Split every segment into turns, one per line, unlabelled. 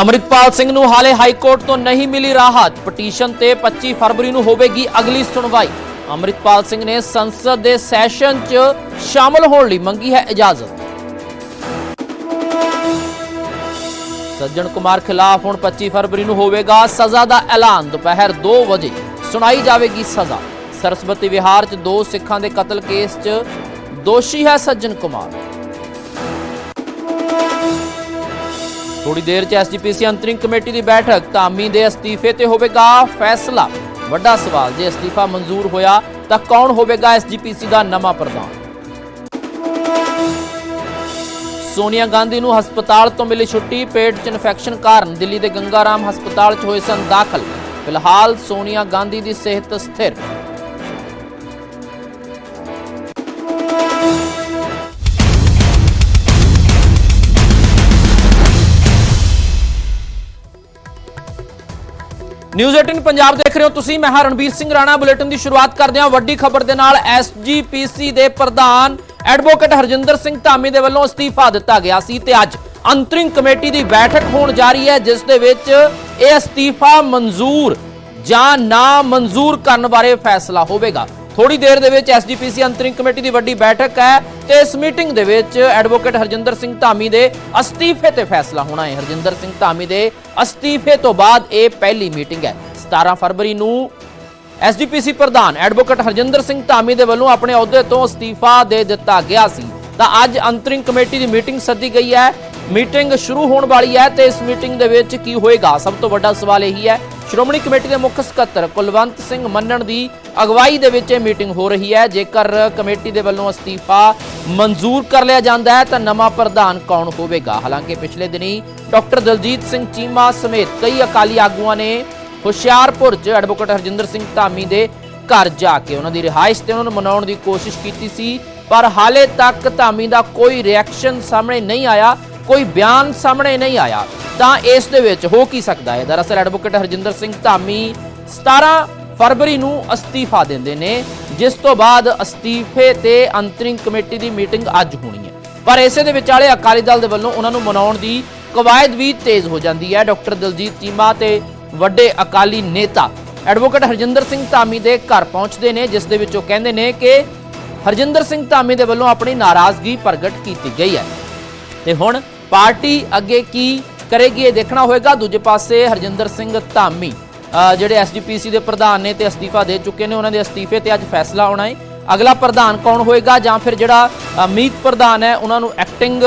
ਅਮਰਿਤਪਾਲ ਸਿੰਘ ਨੂੰ ਹਾਲੇ high court ਤੋਂ ਨਹੀਂ ਮਿਲੀ ਰਾਹਤ। ਪਟੀਸ਼ਨ ਤੇ 25 ਫਰਵਰੀ ਨੂੰ ਹੋਵੇਗੀ ਅਗਲੀ ਸੁਣਵਾਈ। ਅਮਰਿਤਪਾਲ ਸਿੰਘ ਨੇ ਸੰਸਦ ਦੇ ਸੈਸ਼ਨ 'ਚ ਸ਼ਾਮਲ ਹੋਣ ਲਈ ਮੰਗੀ ਹੈ ਇਜਾਜ਼ਤ। ਸੱਜਣ ਕੁਮਾਰ ਖਿਲਾਫ ਹੁਣ 25 ਫਰਵਰੀ ਨੂੰ ਹੋਵੇਗਾ ਸਜ਼ਾ ਦਾ ਐਲਾਨ। ਦੁਪਹਿਰ 2 ਵਜੇ ਸੁਣਾਈ ਜਾਵੇਗੀ ਸਜ਼ਾ। ਸਰਸਵਤੀ ਵਿਹਾਰ 'ਚ ਦੋ ਸਿੱਖਾਂ ਦੇ ਕਤਲ ਕੇਸ 'ਚ ਦੋਸ਼ੀ ਹੈ ਸੱਜਣ ਕੁਮਾਰ। ਥੋੜੀ ਦੇਰ 'ਚ ਐਸਜੀਪੀਸੀ ਅੰਤਰਿੰਗ ਕਮੇਟੀ ਦੀ ਬੈਠਕ ਧਾਮੀ ਦੇ ਅਸਤੀਫੇ ਤੇ ਹੋਵੇਗਾ ਫੈਸਲਾ। ਵੱਡਾ ਸਵਾਲ, ਜੇ ਅਸਤੀਫਾ ਮਨਜ਼ੂਰ ਹੋਇਆ, ਤਾਂ ਕੌਣ ਹੋਵੇਗਾ ਐਸਜੀਪੀਸੀ ਦਾ ਨਵਾਂ ਪ੍ਰਧਾਨ? ਸੋਨੀਆ ਗਾਂਧੀ ਨੂੰ ਹਸਪਤਾਲ ਤੋਂ ਮਿਲੀ ਛੁੱਟੀ, ਪੇਟ 'ਚ ਇਨਫੈਕਸ਼ਨ ਕਾਰਨ ਦਿੱਲੀ ਦੇ ਗੰਗਾਰਾਮ ਹਸਪਤਾਲ 'ਚ ਹੋਏ ਸਨ ਦਾਖਲ। ਫਿਲਹਾਲ ਸੋਨੀਆ ਗਾਂਧੀ ਦੀ ਸਿਹਤ ਸਥਿਰ। ਨਿਊਜ਼ 18 ਪੰਜਾਬ ਦੇਖ ਰਹੇ ਹੋ ਤੁਸੀਂ। ਮੈਂ ਹਾਂ ਰਣਬੀਰ ਸਿੰਘ ਰਾਣਾ। ਬੁਲੇਟਿਨ ਦੀ ਸ਼ੁਰੂਆਤ ਕਰਦੇ ਹਾਂ। ਵੱਡੀ ਖਬਰ ਦੇ ਨਾਲ ਐਸਜੀਪੀਸੀ ਦੇ ਪ੍ਰਧਾਨ ਐਡਵੋਕੇਟ ਹਰਜਿੰਦਰ ਸਿੰਘ ਧਾਮੀ ਦੇ ਵੱਲੋਂ ਅਸਤੀਫਾ ਦਿੱਤਾ ਗਿਆ ਸੀ ਤੇ ਅੱਜ ਅੰਤਰਿੰਗ ਕਮੇਟੀ ਦੀ ਬੈਠਕ ਹੋਣ ਜਾ ਰਹੀ ਹੈ, ਜਿਸ ਦੇ ਵਿੱਚ ਇਹ ਅਸਤੀਫਾ ਮਨਜ਼ੂਰ ਜਾਂ ਨਾ ਮਨਜ਼ੂਰ ਕਰਨ ਬਾਰੇ ਫੈਸਲਾ ਹੋਵੇਗਾ। ਥੋੜੀ ਦੇਰ ਦੇ ਵਿੱਚ ਐਸਜੀਪੀਸੀ ਅੰਤਰਿੰਗ ਕਮੇਟੀ ਦੀ ਵੱਡੀ ਬੈਠਕ ਹੈ ਤੇ ਇਸ ਮੀਟਿੰਗ ਦੇ ਵਿੱਚ ਐਡਵੋਕੇਟ ਹਰਜਿੰਦਰ ਸਿੰਘ ਧਾਮੀ ਦੇ ਅਸਤੀਫੇ ਤੇ ਫੈਸਲਾ ਹੋਣਾ ਹੈ। ਹਰਜਿੰਦਰ ਸਿੰਘ ਧਾਮੀ ਦੇ ਅਸਤੀਫੇ ਤੋਂ ਬਾਅਦ ਇਹ ਪਹਿਲੀ ਮੀਟਿੰਗ ਹੈ। 17 ਫਰਵਰੀ ਨੂੰ ਐਸਜੀਪੀਸੀ ਪ੍ਰਧਾਨ ਐਡਵੋਕੇਟ ਹਰਜਿੰਦਰ ਸਿੰਘ ਧਾਮੀ ਦੇ ਵੱਲੋਂ ਆਪਣੇ ਅਹੁਦੇ ਤੋਂ ਅਸਤੀਫਾ ਦੇ ਦਿੱਤਾ ਗਿਆ ਸੀ। ਤਾਂ ਅੱਜ ਅੰਤਰਿੰਗ ਕਮੇਟੀ ਦੀ ਮੀਟਿੰਗ ਸੱਦੀ ਗਈ ਹੈ। ਮੀਟਿੰਗ ਸ਼ੁਰੂ ਹੋਣ ਵਾਲੀ ਹੈ ਤੇ ਇਸ ਮੀਟਿੰਗ ਦੇ ਵਿੱਚ ਕੀ ਹੋਏਗਾ? ਸਭ ਤੋਂ ਵੱਡਾ ਸਵਾਲ ਇਹੀ ਹੈ ਸ਼੍ਰੋਮਣੀ ਕਮੇਟੀ ਦੇ ਮੁੱਖ ਸਕੱਤਰ ਕੁਲਵੰਤ ਸਿੰਘ ਮੰਨਣ ਦੀ ਅਗਵਾਈ ਦੇ ਵਿੱਚ ਇਹ ਮੀਟਿੰਗ ਹੋ ਰਹੀ ਹੈ। ਜੇਕਰ ਕਮੇਟੀ ਦੇ ਵੱਲੋਂ ਅਸਤੀਫਾ ਮਨਜ਼ੂਰ ਕਰ ਲਿਆ ਜਾਂਦਾ ਹੈ, ਤਾਂ ਨਵਾਂ ਪ੍ਰਧਾਨ ਕੌਣ ਹੋਵੇਗਾ? ਹਾਲਾਂਕਿ ਪਿਛਲੇ ਦਿਨੀ ਡਾਕਟਰ ਦਲਜੀਤ ਸਿੰਘ ਚੀਮਾ ਸਮੇਤ ਕਈ ਅਕਾਲੀ ਆਗੂਆਂ ਨੇ ਹੁਸ਼ਿਆਰਪੁਰ 'ਚ ਐਡਵੋਕੇਟ ਹਰਜਿੰਦਰ ਸਿੰਘ ਧਾਮੀ ਦੇ ਘਰ ਜਾ ਕੇ ਉਹਨਾਂ ਦੀ ਰਿਹਾਇਸ਼ ਤੇ ਉਹਨਾਂ ਨੂੰ ਮਨਾਉਣ ਦੀ ਕੋਸ਼ਿਸ਼ ਕੀਤੀ ਸੀ, ਪਰ ਹਾਲੇ ਤੱਕ ਧਾਮੀ ਦਾ ਕੋਈ ਰਿਐਕਸ਼ਨ ਸਾਹਮਣੇ ਨਹੀਂ ਆਇਆ। ਕੋਈ ਬਿਆਨ ਸਾਹਮਣੇ ਨਹੀਂ ਆਇਆ, ਤਾਂ ਇਸ ਦੇ ਵਿੱਚ ਹੋ ਕੀ ਸਕਦਾ ਹੈ? ਦਰਅਸਲ ਐਡਵੋਕੇਟ ਹਰਜਿੰਦਰ ਸਿੰਘ ਧਾਮੀ 17 ਫਰਵਰੀ ਨੂੰ ਅਸਤੀਫਾ ਦਿੰਦੇ ਨੇ, ਜਿਸ ਤੋਂ ਬਾਅਦ ਅਸਤੀਫੇ ਤੇ ਅੰਤਰਿੰਗ ਕਮੇਟੀ ਦੀ ਮੀਟਿੰਗ ਅੱਜ ਹੋਣੀ ਹੈ। ਪਰ ਇਸੇ ਦੇ ਵਿਚਾਲੇ ਅਕਾਲੀ ਦਲ ਦੇ ਵੱਲੋਂ ਉਹਨਾਂ ਨੂੰ ਮਨਾਉਣ ਦੀ ਕਵਾਇਦ ਵੀ ਤੇਜ਼ ਹੋ ਜਾਂਦੀ ਹੈ। ਡਾਕਟਰ ਦਲਜੀਤ ਚੀਮਾ ਤੇ ਵੱਡੇ ਅਕਾਲੀ ਨੇਤਾ ਐਡਵੋਕੇਟ ਹਰਜਿੰਦਰ ਸਿੰਘ ਧਾਮੀ ਦੇ ਘਰ ਪਹੁੰਚਦੇ ਨੇ, ਜਿਸ ਦੇ ਵਿੱਚ ਉਹ ਕਹਿੰਦੇ ਨੇ ਕਿ ਹਰਜਿੰਦਰ ਸਿੰਘ ਧਾਮੀ ਦੇ ਵੱਲੋਂ ਆਪਣੀ ਨਾਰਾਜ਼ਗੀ ਪ੍ਰਗਟ ਕੀਤੀ ਗਈ ਹੈ। ਤੇ ਹੁਣ ਪਾਰਟੀ ਅੱਗੇ ਕੀ ਕਰੇਗੀ ਇਹ ਦੇਖਣਾ ਹੋਏਗਾ। ਦੂਜੇ ਪਾਸੇ ਹਰਜਿੰਦਰ ਸਿੰਘ ਧਾਮੀ ਅ, ਜਿਹੜੇ ਐਸਡੀਪੀਸੀ ਦੇ ਪ੍ਰਧਾਨ ਨੇ ਤੇ ਅਸਤੀਫਾ ਦੇ ਚੁੱਕੇ ਨੇ ਉਹਨਾਂ ਦੇ ਅਸਤੀਫੇ ਤੇ ਅੱਜ ਫੈਸਲਾ ਆਉਣਾ ਹੈ। ਅਗਲਾ ਪ੍ਰਧਾਨ ਕੌਣ ਹੋਏਗਾ ਜਾਂ ਫਿਰ ਜਿਹੜਾ ਮੀਤ ਪ੍ਰਧਾਨ ਹੈ ਉਹਨਾਂ ਨੂੰ ਐਕਟਿੰਗ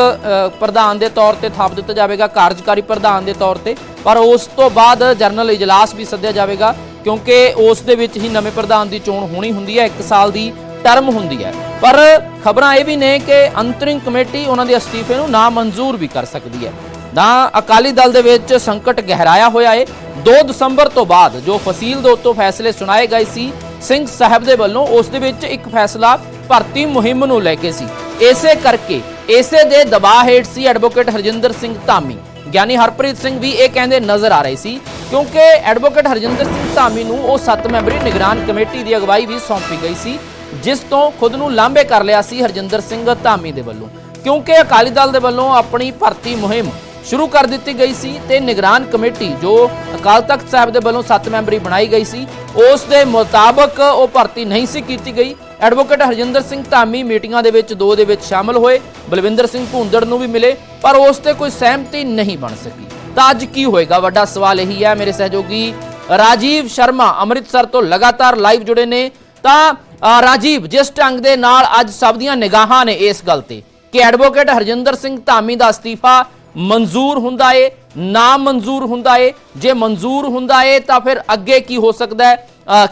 ਪ੍ਰਧਾਨ ਦੇ ਤੌਰ ਤੇ ਥਾਪ ਦਿੱਤਾ ਜਾਵੇਗਾ ਕਾਰਜਕਾਰੀ ਪ੍ਰਧਾਨ ਦੇ ਤੌਰ ਤੇ। ਪਰ ਉਸ ਤੋਂ ਬਾਅਦ ਜਨਰਲ ਇਜਲਾਸ ਵੀ ਸੱਦਿਆ ਜਾਵੇਗਾ ਕਿਉਂਕਿ ਉਸ ਦੇ ਵਿੱਚ ਹੀ ਨਵੇਂ ਪ੍ਰਧਾਨ ਦੀ ਚੋਣ ਹੋਣੀ ਹੁੰਦੀ ਹੈ। 1 ਸਾਲ ਦੀ ਟਰਮ ਹੁੰਦੀ ਹੈ। ਪਰ ਖਬਰਾਂ ਇਹ ਵੀ ਨੇ ਕਿ ਅੰਤਰਿੰਗ ਕਮੇਟੀ ਉਹਨਾਂ ਦੇ ਅਸਤੀਫੇ ਨੂੰ ਨਾ ਮਨਜ਼ੂਰ ਵੀ ਕਰ ਸਕਦੀ ਹੈ। ਨਾ ਅਕਾਲੀ ਦਲ ਦੇ ਵਿੱਚ ਸੰਕਟ ਗਹਿਰਾਇਆ ਹੋਇਆ ਹੈ 2 ਦਸੰਬਰ ਤੋਂ ਬਾਅਦ ਜੋ ਫਸੀਲ ਦੇ ਉੱਤੋਂ ਫੈਸਲੇ ਸੁਣਾਏ ਗਏ ਸੀ, ਸਿੰਘ ਸਾਹਿਬ ਦੇ ਵੱਲੋਂ ਉਸ ਦੇ ਵਿੱਚ ਇੱਕ ਫੈਸਲਾ ਭਰਤੀ ਮੁਹਿੰਮ ਨੂੰ ਲੈ ਕੇ ਸੀ। ਇਸੇ ਕਰਕੇ ਇਸੇ ਦੇ ਦਬਾਅ ਹੇਠ ਸੀ ਐਡਵੋਕੇਟ ਹਰਜਿੰਦਰ ਸਿੰਘ ਧਾਮੀ। ਗਿਆਨੀ ਹਰਪ੍ਰੀਤ ਸਿੰਘ ਵੀ ਇਹ ਕਹਿੰਦੇ ਨਜ਼ਰ ਆ ਰਹੇ ਸੀ, ਕਿਉਂਕਿ ਐਡਵੋਕੇਟ ਹਰਜਿੰਦਰ ਸਿੰਘ ਧਾਮੀ ਨੂੰ ਉਹ 7 ਮੈਂਬਰੀ ਨਿਗਰਾਨ ਕਮੇਟੀ ਦੀ ਅਗਵਾਈ ਵੀ ਸੌਂਪੀ ਗਈ ਸੀ। ਜਿਸ ਤੋਂ ਖੁਦ ਨੂੰ ਲਾਂਭੇ ਕਰ ਲਿਆ ਸੀ ਹਰਜਿੰਦਰ ਸਿੰਘ ਧਾਮੀ ਦੇ ਵੱਲੋਂ, ਕਿਉਂਕਿ ਅਕਾਲੀ ਦਲ ਦੇ ਵੱਲੋਂ ਆਪਣੀ ਭਰਤੀ ਮੁਹਿੰਮ ਸ਼ੁਰੂ ਕਰ ਦਿੱਤੀ ਗਈ ਸੀ ਤੇ ਨਿਗਰਾਨ ਕਮੇਟੀ ਜੋ ਅਕਾਲ ਤਖਤ ਸਾਹਿਬ ਦੇ ਵੱਲੋਂ 7 ਮੈਂਬਰੀ ਬਣਾਈ ਗਈ ਸੀ, ਉਸ ਦੇ ਮੁਤਾਬਕ ਉਹ ਭਰਤੀ ਨਹੀਂ ਸੀ ਕੀਤੀ ਗਈ। ਐਡਵੋਕੇਟ ਹਰਜਿੰਦਰ ਸਿੰਘ ਧਾਮੀ ਮੀਟਿੰਗਾਂ ਦੇ ਵਿੱਚ ਦੋ ਦੇ ਵਿੱਚ ਸ਼ਾਮਲ ਹੋਏ, ਬਲਵਿੰਦਰ ਸਿੰਘ ਭੁੰਦੜ ਨੂੰ ਵੀ ਮਿਲੇ, ਪਰ ਉਸ ਤੇ ਕੋਈ ਸਹਿਮਤੀ ਨਹੀਂ ਬਣ ਸਕੀ। ਤਾਂ ਅੱਜ ਕੀ ਹੋਏਗਾ? ਵੱਡਾ ਸਵਾਲ ਇਹੀ ਹੈ ਮੇਰੇ ਸਹਿਯੋਗੀ ਰਾਜੀਵ ਸ਼ਰਮਾ ਅੰਮ੍ਰਿਤਸਰ ਤੋਂ ਲਗਾਤਾਰ ਲਾਈਵ ਜੁੜੇ ਨੇ। ਤਾਂ ਰਾਜੀਵ, ਜਿਸ ਢੰਗ ਦੇ ਨਾਲ ਅੱਜ ਸਭ ਦੀਆਂ ਨਿਗਾਹਾਂ ਨੇ ਇਸ ਗੱਲ ਤੇ, ਕਿ ਐਡਵੋਕੇਟ ਹਰਜਿੰਦਰ ਸਿੰਘ ਧਾਮੀ ਦਾ ਅਸਤੀਫਾ ਮਨਜ਼ੂਰ ਹੁੰਦਾ ਏ, ਨਾ ਮਨਜ਼ੂਰ ਹੁੰਦਾ ਏ, ਜੇ ਮਨਜ਼ੂਰ ਹੁੰਦਾ ਏ ਤਾਂ ਫਿਰ ਅੱਗੇ ਕੀ ਹੋ ਸਕਦਾ ਹੈ?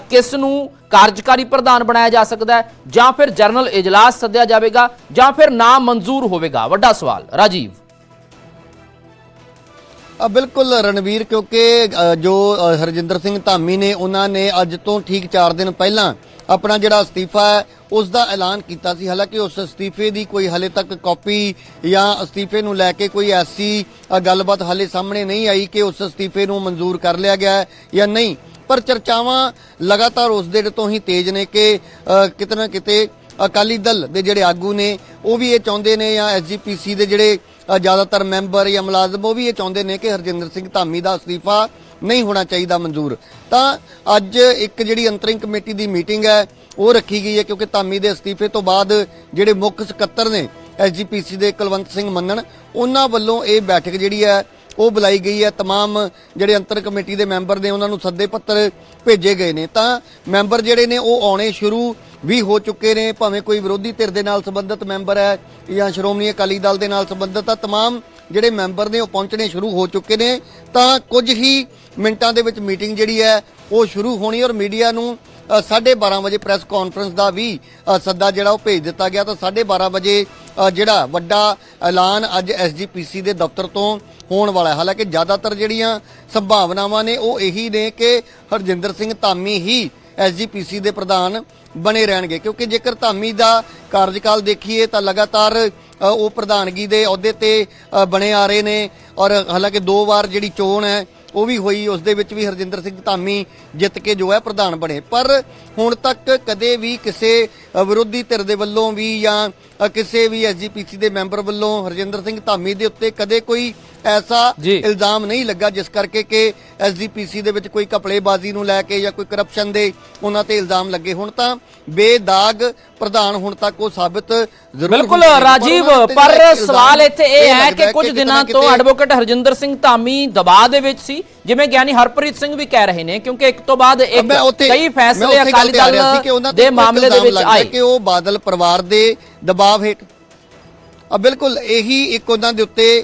ਕਿਸ ਨੂੰ ਕਾਰਜਕਾਰੀ ਪ੍ਰਧਾਨ ਬਣਾਇਆ ਜਾ ਸਕਦਾ ਹੈ? ਜਾਂ ਫਿਰ ਜਨਰਲ ਇਜਲਾਸ ਸੱਦਿਆ ਜਾਵੇਗਾ, ਜਾਂ ਫਿਰ ਨਾ ਮਨਜ਼ੂਰ ਹੋਵੇਗਾ? ਵੱਡਾ ਸਵਾਲ, ਰਾਜੀਵ।
ਬਿਲਕੁਲ ਰਣਵੀਰ ਕਿਉਂਕਿ ਜੋ ਹਰਜਿੰਦਰ ਸਿੰਘ ਧਾਮੀ ਨੇ ਉਹਨਾਂ ਨੇ ਅੱਜ ਤੋਂ ਠੀਕ 4 ਦਿਨ ਪਹਿਲਾਂ ਆਪਣਾ ਜਿਹੜਾ ਅਸਤੀਫਾ ਹੈ ਉਸ ਦਾ ਐਲਾਨ ਕੀਤਾ ਸੀ। ਹਾਲਾਂਕਿ ਉਸ ਅਸਤੀਫੇ ਦੀ ਕੋਈ ਹਲੇ ਤੱਕ ਕਾਪੀ ਜਾਂ ਅਸਤੀਫੇ ਨੂੰ ਲੈ ਕੇ ਕੋਈ ਐਸੀ ਗੱਲਬਾਤ ਹਲੇ ਸਾਹਮਣੇ ਨਹੀਂ ਆਈ ਕਿ ਉਸ ਅਸਤੀਫੇ ਨੂੰ ਮਨਜ਼ੂਰ ਕਰ ਲਿਆ ਗਿਆ ਹੈ ਜਾਂ ਨਹੀਂ। ਪਰ ਚਰਚਾਵਾਂ ਲਗਾਤਾਰ ਉਸ ਦੇ ਤੋਂ ਹੀ ਤੇਜ਼ ਨੇ ਕਿ ਅ, ਕਿਤੇ ਨਾ ਕਿਤੇ ਅਕਾਲੀ ਦਲ ਦੇ ਜਿਹੜੇ ਆਗੂ ਨੇ ਉਹ ਵੀ ਇਹ ਚਾਹੁੰਦੇ ਨੇ ਜਾਂ ਐਸਜੀਪੀਸੀ ਦੇ ਜਿਹੜੇ ਜ਼ਿਆਦਾਤਰ ਮੈਂਬਰ ਜਾਂ ਮੁਲਾਜ਼ਮ ਉਹ ਵੀ ਇਹ ਚਾਹੁੰਦੇ ਨੇ ਕਿ ਹਰਜਿੰਦਰ ਸਿੰਘ ਧਾਮੀ ਦਾ ਅਸਤੀਫਾ ਨਹੀਂ ਹੋਣਾ ਚਾਹੀਦਾ ਮਨਜ਼ੂਰ ਤਾਂ ਅੱਜ ਇੱਕ ਜਿਹੜੀ ਅੰਤਰਿੰਗ ਕਮੇਟੀ ਦੀ ਮੀਟਿੰਗ ਹੈ ਉਹ ਰੱਖੀ ਗਈ ਹੈ ਕਿਉਂਕਿ ਧਾਮੀ ਦੇ ਅਸਤੀਫੇ ਤੋਂ ਬਾਅਦ ਜਿਹੜੇ ਮੁੱਖ ਸਕੱਤਰ ਨੇ ਐਸਜੀਪੀਸੀ ਦੇ ਕੁਲਵੰਤ ਸਿੰਘ ਮੰਨਣ ਉਹਨਾਂ ਵੱਲੋਂ ਇਹ ਬੈਠਕ ਜਿਹੜੀ ਹੈ ਉਹ ਬੁਲਾਈ ਗਈ ਹੈ तमाम ਜਿਹੜੇ ਅੰਤਰ ਕਮੇਟੀ ਦੇ ਮੈਂਬਰ ਨੇ ਉਹਨਾਂ ਨੂੰ ਸੱਦੇ ਪੱਤਰ ਭੇਜੇ ਗਏ ਨੇ ਤਾਂ ਮੈਂਬਰ ਜਿਹੜੇ ਨੇ ਉਹ ਆਉਣੇ ਸ਼ੁਰੂ ਵੀ ਹੋ ਚੁੱਕੇ ਨੇ ਭਾਵੇਂ ਕੋਈ ਵਿਰੋਧੀ ਧਿਰ ਦੇ ਨਾਲ ਸੰਬੰਧਿਤ ਮੈਂਬਰ ਹੈ ਜਾਂ ਸ਼੍ਰੋਮਣੀ ਅਕਾਲੀ ਦਲ ਦੇ ਨਾਲ ਸੰਬੰਧਿਤ ਆ तमाम ਜਿਹੜੇ ਮੈਂਬਰ ਨੇ ਉਹ ਪਹੁੰਚਣੇ ਸ਼ੁਰੂ ਹੋ ਚੁੱਕੇ ਨੇ ਤਾਂ ਕੁਝ ਹੀ ਮਿੰਟਾਂ ਦੇ ਵਿੱਚ ਮੀਟਿੰਗ ਜਿਹੜੀ ਹੈ ਉਹ ਸ਼ੁਰੂ ਹੋਣੀ ਔਰ ਮੀਡੀਆ ਨੂੰ ਅ, 12:30 ਵਜੇ ਪ੍ਰੈਸ ਕਾਨਫਰੰਸ ਦਾ ਵੀ ਅ, ਸੱਦਾ ਜਿਹੜਾ ਉਹ ਭੇਜ ਦਿੱਤਾ ਗਿਆ ਤਾਂ 12:30 ਵਜੇ ਅ, ਜਿਹੜਾ ਵੱਡਾ ਐਲਾਨ ਅੱਜ ਐਸਜੀਪੀਸੀ ਦੇ ਦਫ਼ਤਰ ਤੋਂ ਹੋਣ ਵਾਲਾ ਹੈ ਹਾਲਾਂਕਿ ਜ਼ਿਆਦਾਤਰ ਜਿਹੜੀਆਂ ਸੰਭਾਵਨਾਵਾਂ ਨੇ ਉਹ ਇਹੀ ਨੇ ਕਿ ਹਰਜਿੰਦਰ ਸਿੰਘ ਧਾਮੀ ਹੀ ਐਸਜੀਪੀਸੀ ਦੇ ਪ੍ਰਧਾਨ ਬਣੇ ਰਹਿਣਗੇ। ਕਿਉਂਕਿ ਜੇਕਰ ਧਾਮੀ ਦਾ ਕਾਰਜਕਾਲ ਦੇਖੀਏ ਤਾਂ ਲਗਾਤਾਰ ਉਹ ਪ੍ਰਧਾਨਗੀ ਦੇ ਅਹੁਦੇ ਤੇ ਬਣੇ ਆ ਰਹੇ ਨੇ। ਔਰ ਹਾਲਾਂਕਿ ਦੋ ਵਾਰ ਜਿਹੜੀ ਚੋਣ ਹੈ ਉਹ ਵੀ ਹੋਈ। ਉਸ ਦੇ ਵਿੱਚ ਵੀ ਹਰਜਿੰਦਰ ਸਿੰਘ ਧਾਮੀ ਜਿੱਤ ਕੇ ਜੋ ਹੈ ਪ੍ਰਧਾਨ ਬਣੇ। ਪਰ ਹੁਣ ਤੱਕ ਕਦੇ ਵੀ ਕਿਸੇ ਵਿਰੋਧੀ ਧਿਰ ਦੇ ਵੱਲੋਂ ਵੀ ਜਾਂ ਕਿਸੇ ਵੀ ਐਸਜੀਪੀਸੀ ਦੇ ਮੈਂਬਰ ਵੱਲੋਂ ਹਰਜਿੰਦਰ ਸਿੰਘ ਧਾਮੀ ਦੇ ਉੱਤੇ ਕਦੇ ਕੋਈ ਐਸਾ। ਇਲਜ਼ਾਮ ਨਹੀਂ ਲੱਗਾ ਜਿਸ ਕਰਕੇ ਕਿ ਐਸਜੀਪੀਸੀ ਦੇ ਵਿੱਚ ਕੋਈ ਕਪੜੇਬਾਜ਼ੀ ਨੂੰ ਲੈ ਕੇ ਜਾਂ ਕੋਈ ਕਰਪਸ਼ਨ ਦੇ ਉਹਨਾਂ ਤੇ ਇਲਜ਼ਾਮ ਲੱਗੇ ਹੁਣ ਤਾਂ ਬੇਦਾਗ ਪ੍ਰਧਾਨ ਹੁਣ ਤੱਕ ਉਹ ਸਾਬਤ ਜ਼ਰੂਰ
ਬਿਲਕੁਲ ਰਾਜੀਵ ਪਰ ਸਵਾਲ ਇੱਥੇ ਇਹ ਹੈ ਕਿ ਕੁਝ ਦਿਨਾਂ ਤੋਂ ਐਡਵੋਕੇਟ ਹਰਜਿੰਦਰ ਸਿੰਘ ਧਾਮੀ ਦਬਾਅ ਦੇ ਵਿੱਚ ਸੀ ਜਿਵੇਂ ਗਿਆਨੀ ਹਰਪ੍ਰੀਤ ਸਿੰਘ ਵੀ ਕਹਿ ਰਹੇ ਨੇ ਕਿਉਂਕਿ ਇੱਕ ਤੋਂ ਬਾਅਦ ਇੱਕ ਕਈ ਫੈਸਲੇ ਅਕਾਲੀ ਦਲ ਦੇ ਮਾਮਲੇ ਦੇ ਵਿੱਚ ਆਏ।
ਕਿ ਉਹ ਬਾਦਲ ਪਰਿਵਾਰ ਦੇ ਦਬਾਅ ਹੇਠ ਬਿਲਕੁਲ, ਇਹੀ ਇੱਕ ਉਹਨਾਂ ਦੇ ਉੱਤੇ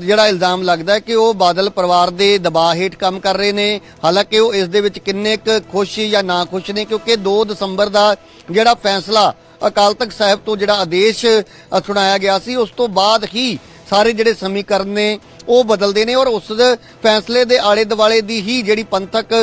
ਜਿਹੜਾ ਇਲਜ਼ਾਮ ਲੱਗਦਾ ਕਿ ਉਹ ਬਾਦਲ ਪਰਿਵਾਰ ਦੇ ਦਬਾਅ ਹੇਠ ਕੰਮ ਕਰ ਰਹੇ ਨੇ। ਹਾਲਾਂਕਿ ਉਹ ਇਸ ਦੇ ਵਿੱਚ ਕਿੰਨੇ ਕੁ ਖੁਸ਼ ਜਾਂ ਨਾ ਖੁਸ਼ ਨੇ, ਕਿਉਂਕਿ 2 ਦਸੰਬਰ ਦਾ ਜਿਹੜਾ ਫੈਸਲਾ ਅਕਾਲ ਤਖਤ ਸਾਹਿਬ ਤੋਂ ਜਿਹੜਾ ਆਦੇਸ਼ ਸੁਣਾਇਆ ਗਿਆ ਸੀ, ਉਸ ਤੋਂ ਬਾਅਦ ਹੀ ਸਾਰੇ ਜਿਹੜੇ ਸਮੀਕਰਨ ਨੇ ਉਹ ਬਦਲਦੇ ਨੇ ਔਰ ਉਸ ਫੈਸਲੇ ਦੇ ਆਲੇ ਦੁਆਲੇ ਦੀ ਹੀ ਜਿਹੜੀ ਪੰਥਕ